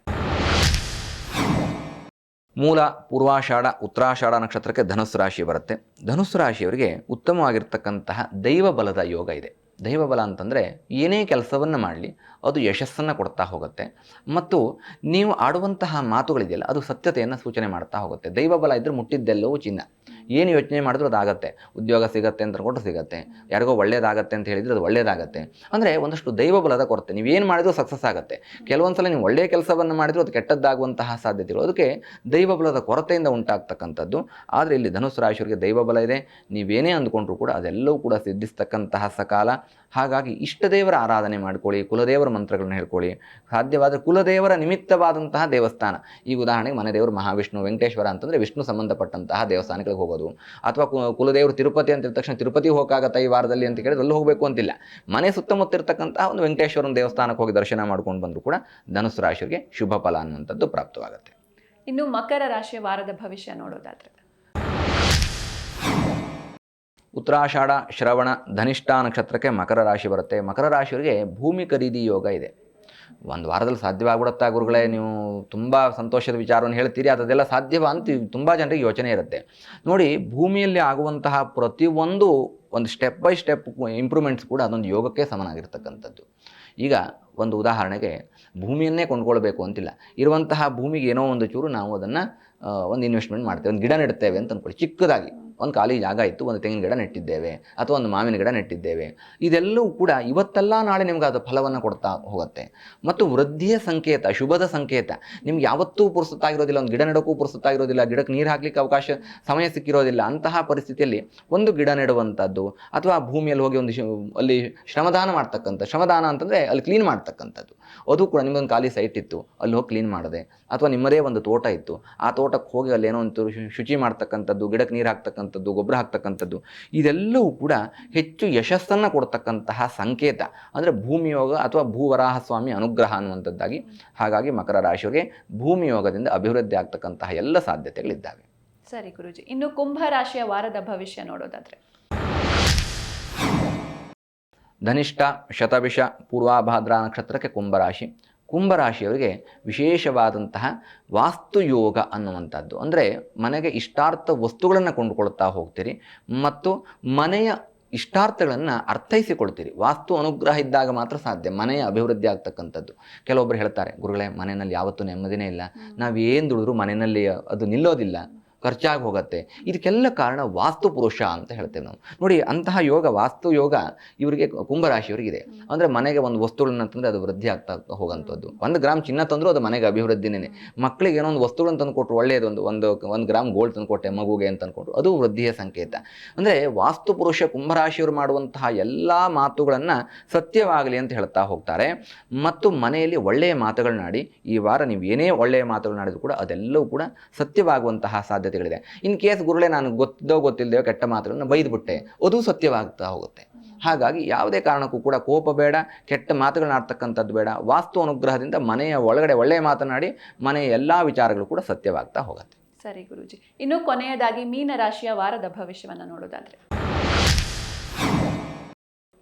ಮೂಲ ಪೂರ್ವಾಷಾಢ ಉತ್ತರಾಷಾಢ ನಕ್ಷತ್ರಕ್ಕೆ ಧನುಸ್ ರಾಶಿ ಬರುತ್ತೆ. ಧನುಸ್ ರಾಶಿಯವರಿಗೆ ಉತ್ತಮವಾಗಿರ್ತಕ್ಕಂತಹ ದೈವ ಬಲದ ಯೋಗ ಇದೆ. ದೈವ ಬಲ ಅಂತಂದರೆ ಏನೇ ಕೆಲಸವನ್ನು ಮಾಡಲಿ, ಅದು ಯಶಸ್ಸನ್ನು ಕೊಡ್ತಾ ಹೋಗುತ್ತೆ. ಮತ್ತು ನೀವು ಆಡುವಂತಹ ಮಾತುಗಳಿದೆಯಲ್ಲ, ಅದು ಸತ್ಯತೆಯನ್ನು ಸೂಚನೆ ಮಾಡ್ತಾ ಹೋಗುತ್ತೆ. ದೈವಬಲ ಇದ್ದರೆ ಮುಟ್ಟಿದ್ದೆಲ್ಲವೂ ಚಿನ್ನ. ಏನು ಯೋಚನೆ ಮಾಡಿದ್ರೂ ಅದಾಗತ್ತೆ. ಉದ್ಯೋಗ ಸಿಗತ್ತೆ ಅಂತ ಕೊಟ್ಟು ಸಿಗತ್ತೆ. ಯಾರಿಗೋ ಒಳ್ಳೇದಾಗತ್ತೆ ಅಂತ ಹೇಳಿದ್ರೆ ಅದು ಒಳ್ಳೇದಾಗತ್ತೆ. ಅಂದರೆ ಒಂದಷ್ಟು ದೈವ ಬಲದ ಕೊರತೆ ನೀವೇನು ಮಾಡಿದ್ರು ಸಕ್ಸಸ್ ಆಗುತ್ತೆ. ಕೆಲವೊಂದು ಸಲ ನೀವು ಒಳ್ಳೆಯ ಕೆಲಸವನ್ನು ಮಾಡಿದರೂ ಅದು ಕೆಟ್ಟದ್ದಾಗುವಂತಹ ಸಾಧ್ಯತೆಗಳು ಅದಕ್ಕೆ ದೈವ ಬಲದ ಕೊರತೆಯಿಂದ ಉಂಟಾಗ್ತಕ್ಕಂಥದ್ದು. ಆದರೆ ಇಲ್ಲಿ ಧನುಸ್ಸು ರಾಶಿಯವರಿಗೆ ದೈವ ಬಲ ಇದೆ. ನೀವೇನೇ ಅಂದ್ಕೊಂಡ್ರೂ ಕೂಡ ಅದೆಲ್ಲವೂ ಕೂಡ ಸಿದ್ಧಿಸ್ತಕ್ಕಂತಹ ಸಕಾಲ. ಹಾಗಾಗಿ ಇಷ್ಟದೇವರ ಆರಾಧನೆ ಮಾಡ್ಕೊಳ್ಳಿ, ಕುಲದೇವರ ಮಂತ್ರಗಳನ್ನು ಹೇಳ್ಕೊಳ್ಳಿ. ಸಾಧ್ಯವಾದರೆ ಕುಲದೇವರ ನಿಮಿತ್ತವಾದಂತಹ ದೇವಸ್ಥಾನ. ಈ ಉದಾಹರಣೆಗೆ ಮನೆ ದೇವರು ಮಹಾವಿಷ್ಣು, ವೆಂಕಟೇಶ್ವರ ಅಂತಂದರೆ ವಿಷ್ಣು ಸಂಬಂಧಪಟ್ಟಂತಹ ದೇವಸ್ಥಾನಗಳಿಗೆ ಹೋಗೋದು. ಅಥವಾ ಕುಲದೇವರು ತಿರುಪತಿ ಅಂತ ತಕ್ಷಣ ತಿರುಪತಿ ಹೋಗಾಗತ್ತ ಈ ವಾರದಲ್ಲಿ ಅಂತ ಕೇಳಿದ್ರೆ ಅಲ್ಲಿ ಹೋಗಬೇಕು ಅಂತಿಲ್ಲ. ಮನೆ ಸುತ್ತಮುತ್ತ ಇರ್ತಕ್ಕಂತಹ ಒಂದು ವೆಂಕಟೇಶ್ವರನ ದೇವಸ್ಥಾನಕ್ಕೆ ಹೋಗಿ ದರ್ಶನ ಮಾಡ್ಕೊಂಡು ಬಂದರೂ ಕೂಡ ಧನುಸು ರಾಶಿಯವರಿಗೆ ಶುಭ ಫಲ ಅನ್ನುವಂಥದ್ದು ಪ್ರಾಪ್ತವಾಗುತ್ತೆ. ಇನ್ನು ಮಕರ ರಾಶಿಯ ವಾರದ ಭವಿಷ್ಯ ನೋಡೋದಾದ್ರೆ? ಉತ್ತರಾಷಾಢ ಶ್ರವಣ ಧನಿಷ್ಠಾ ನಕ್ಷತ್ರಕ್ಕೆ ಮಕರ ರಾಶಿ ಬರುತ್ತೆ. ಮಕರ ರಾಶಿಯವರಿಗೆ ಭೂಮಿ ಖರೀದಿ ಯೋಗ ಇದೆ. ಒಂದು ವಾರದಲ್ಲಿ ಸಾಧ್ಯವಾಗ್ಬಿಡುತ್ತಾ ಗುರುಗಳೇ? ನೀವು ತುಂಬ ಸಂತೋಷದ ವಿಚಾರವನ್ನು ಹೇಳ್ತೀರಿ ಅದೆಲ್ಲ ಸಾಧ್ಯವ ಅಂತ ತುಂಬ ಜನರಿಗೆ ಯೋಚನೆ ಇರುತ್ತೆ. ನೋಡಿ, ಭೂಮಿಯಲ್ಲಿ ಆಗುವಂತಹ ಪ್ರತಿಯೊಂದು ಒಂದು ಸ್ಟೆಪ್ ಬೈ ಸ್ಟೆಪ್ ಇಂಪ್ರೂವ್ಮೆಂಟ್ಸ್ ಕೂಡ ಅದೊಂದು ಯೋಗಕ್ಕೆ ಸಮನಾಗಿರ್ತಕ್ಕಂಥದ್ದು. ಈಗ ಒಂದು ಉದಾಹರಣೆಗೆ ಭೂಮಿಯನ್ನೇ ಕೊಂಡ್ಕೊಳ್ಬೇಕು ಅಂತಿಲ್ಲ. ಇರುವಂತಹ ಭೂಮಿಗೆ ಏನೋ ಒಂದು ಚೂರು ನಾವು ಅದನ್ನು ಒಂದು ಇನ್ವೆಸ್ಟ್ಮೆಂಟ್ ಮಾಡ್ತೇವೆ, ಒಂದು ಗಿಡ ನೆಡ್ತೇವೆ ಅಂತ ಅಂದ್ಕೊಳ್ಳಿ ಚಿಕ್ಕದಾಗಿ. ಒಂದು ಖಾಲಿ ಜಾಗ ಇತ್ತು, ಒಂದು ತೆಂಗಿನ ಗಿಡ ನೆಟ್ಟಿದ್ದೇವೆ ಅಥವಾ ಒಂದು ಮಾವಿನ ಗಿಡ ನೆಟ್ಟಿದ್ದೇವೆ. ಇದೆಲ್ಲವೂ ಕೂಡ ಇವತ್ತೆಲ್ಲ ನಾಳೆ ನಿಮ್ಗೆ ಅದು ಫಲವನ್ನು ಕೊಡ್ತಾ ಹೋಗುತ್ತೆ. ಮತ್ತು ವೃದ್ಧಿಯ ಸಂಕೇತ, ಶುಭದ ಸಂಕೇತ, ನಿಮ್ಗೆ ಯಾವತ್ತೂ ಪುರುಸತ್ತಾಗಿರೋದಿಲ್ಲ, ಒಂದು ಗಿಡ ನೆಡೋಕ್ಕೂ ಪುರುಸತ್ತಾಗಿರೋದಿಲ್ಲ, ಗಿಡಕ್ಕೆ ನೀರು ಹಾಕ್ಲಿಕ್ಕೆ ಅವಕಾಶ, ಸಮಯ ಸಿಕ್ಕಿರೋದಿಲ್ಲ, ಅಂತಹ ಪರಿಸ್ಥಿತಿಯಲ್ಲಿ ಒಂದು ಗಿಡ ನೆಡುವಂಥದ್ದು ಅಥವಾ ಭೂಮಿಯಲ್ಲಿ ಹೋಗಿ ಒಂದು ಅಲ್ಲಿ ಶ್ರಮದಾನ ಮಾಡ್ತಕ್ಕಂಥ, ಶ್ರಮದಾನ ಅಂತಂದರೆ ಅಲ್ಲಿ ಕ್ಲೀನ್ ಮಾಡ್ತಕ್ಕಂಥದ್ದು. ಅದು ಕೂಡ ನಿಮ್ಮೊಂದು ಖಾಲಿ ಸೈಟ್ ಇತ್ತು, ಅಲ್ಲಿ ಹೋಗಿ ಕ್ಲೀನ್ ಮಾಡಿದೆ, ಅಥವಾ ನಿಮ್ಮದೇ ಒಂದು ತೋಟ ಇತ್ತು, ಆ ತೋಟಕ್ಕೆ ಹೋಗಿ ಅಲ್ಲಿ ಏನೋ ಒಂದು ಶುಚಿ ಮಾಡ್ತಕ್ಕಂಥದ್ದು, ಗಿಡಕ್ಕೆ ನೀರು ಹಾಕ್ತಕ್ಕಂಥದ್ದು ಗೊಬ್ಬರ ಹಾಕ್ತಕ್ಕಂಥದ್ದು ಇದೆಲ್ಲವೂ ಕೂಡ ಹೆಚ್ಚು ಯಶಸ್ಸನ್ನು ಕೊಡ್ತಕ್ಕಂತಹ ಸಂಕೇತ. ಅಂದರೆ ಭೂಮಿಯೋಗ ಅಥವಾ ಭೂವರಾಹ ಸ್ವಾಮಿ ಅನುಗ್ರಹ ಅನ್ನುವಂಥದ್ದಾಗಿ ಹಾಗಾಗಿ ಮಕರ ರಾಶಿಯವರಿಗೆ ಭೂಮಿಯೋಗದಿಂದ ಅಭಿವೃದ್ಧಿ ಆಗ್ತಕ್ಕಂತಹ ಎಲ್ಲ ಸಾಧ್ಯತೆಗಳಿದ್ದಾವೆ. ಸರಿ ಗುರುಜಿ ಇನ್ನು ಕುಂಭ ರಾಶಿಯ ವಾರದ ಭವಿಷ್ಯ ನೋಡೋದಾದ್ರೆ? ಧನಿಷ್ಠ ಶತವಿಷ ಪೂರ್ವಾಭಾದ್ರ ನಕ್ಷತ್ರಕ್ಕೆ ಕುಂಭರಾಶಿ ಕುಂಭರಾಶಿಯವರಿಗೆ ವಿಶೇಷವಾದಂತಹ ವಾಸ್ತುಯೋಗ ಅನ್ನುವಂಥದ್ದು. ಅಂದರೆ ಮನೆಗೆ ಇಷ್ಟಾರ್ಥ ವಸ್ತುಗಳನ್ನು ಕೊಂಡುಕೊಳ್ತಾ ಹೋಗ್ತೀರಿ ಮತ್ತು ಮನೆಯ ಇಷ್ಟಾರ್ಥಗಳನ್ನು ಅರ್ಥೈಸಿಕೊಳ್ತೀರಿ. ವಾಸ್ತು ಅನುಗ್ರಹ ಇದ್ದಾಗ ಮಾತ್ರ ಸಾಧ್ಯ ಮನೆಯ ಅಭಿವೃದ್ಧಿ ಆಗ್ತಕ್ಕಂಥದ್ದು. ಕೆಲವೊಬ್ಬರು ಹೇಳ್ತಾರೆ ಗುರುಗಳೇ ಮನೆಯಲ್ಲಿ ಯಾವತ್ತೂ ನೆಮ್ಮದಿನೇ ಇಲ್ಲ. ನಾವು ಏನು ದುಡಿದ್ರು ಮನೆಯಲ್ಲಿ ಅದು ನಿಲ್ಲೋದಿಲ್ಲ. ಖರ್ಚಾಗಿ ಹೋಗುತ್ತೆ. ಇದಕ್ಕೆಲ್ಲ ಕಾರಣ ವಾಸ್ತು ಪುರುಷ ಅಂತ ಹೇಳ್ತೇವೆ ನಾವು ನೋಡಿ ಅಂತಹ ಯೋಗ ವಾಸ್ತು ಯೋಗ ಇವರಿಗೆ ಕುಂಭರಾಶಿಯವರಿಗಿದೆ. ಅಂದರೆ ಮನೆಗೆ ಒಂದು ವಸ್ತುಗಳನ್ನ ತಂದರೆ ಅದು ವೃದ್ಧಿ ಆಗ್ತಾ ಹೋಗಂಥದ್ದು. ಒಂದು ಗ್ರಾಮ್ ಚಿನ್ನ ತಂದರೂ ಅದು ಮನೆಗೆ ಅಭಿವೃದ್ಧಿನೇ ಮಕ್ಕಳಿಗೆ ಏನೋ ಒಂದು ವಸ್ತುಗಳನ್ನು ತಂದು ಕೊಟ್ಟರು ಒಳ್ಳೆಯದು ಒಂದು ಒಂದು ಒಂದು ಗ್ರಾಮ್ ಗೋಲ್ಡ್ ತಂದು ಕೊಟ್ಟೆ ಮಗುಗೆ ಅಂತ ಅಂದ್ಕೊಂಡ್ರು ಅದು ವೃದ್ಧಿಯ ಸಂಕೇತ. ಅಂದರೆ ವಾಸ್ತು ಪುರುಷ ಕುಂಭರಾಶಿಯವರು ಮಾಡುವಂತಹ ಎಲ್ಲ ಮಾತುಗಳನ್ನು ಸತ್ಯವಾಗಲಿ ಅಂತ ಹೇಳ್ತಾ ಹೋಗ್ತಾರೆ. ಮತ್ತು ಮನೆಯಲ್ಲಿ ಒಳ್ಳೆಯ ಮಾತುಗಳನ್ನಾಡಿ ಈ ವಾರ ನೀವು ಏನೇ ಒಳ್ಳೆಯ ಮಾತುಗಳನ್ನಾಡಿದ್ರು ಕೂಡ ಅದೆಲ್ಲವೂ ಕೂಡ ಸತ್ಯವಾಗುವಂತಹ ಸಾಧ್ಯತೆಗಳಿದೆ ಇನ್ ಕೇಸ್ ಗುರುಳೆ ನಾನು ಗೊತ್ತೋ ಗೊತ್ತಿಲ್ಲದೆಯೋ ಕೆಟ್ಟ ಮಾತುಗಳನ್ನು ಬೈದ್ಬಿಟ್ಟೆ. ಅದು ಸತ್ಯವಾಗ್ತಾ ಹೋಗುತ್ತೆ. ಹಾಗಾಗಿ ಯಾವುದೇ ಕಾರಣಕ್ಕೂ ಕೂಡ ಕೋಪ ಬೇಡ, ಕೆಟ್ಟ ಮಾತುಗಳನ್ನ ಆಡ್ತಕ್ಕಂಥದ್ದು ಬೇಡ. ವಾಸ್ತು ಅನುಗ್ರಹದಿಂದ ಮನೆಯ ಒಳಗಡೆ ಒಳ್ಳೆಯ ಮಾತನಾಡಿ ಮನೆಯ ಎಲ್ಲ ವಿಚಾರಗಳು ಕೂಡ ಸತ್ಯವಾಗ್ತಾ ಹೋಗುತ್ತೆ. ಸರಿ ಗುರುಜಿ. ಇನ್ನು ಕೊನೆಯದಾಗಿ ಮೀನ ರಾಶಿಯ ವಾರದ ಭವಿಷ್ಯವನ್ನ ನೋಡೋದಾದ್ರೆ.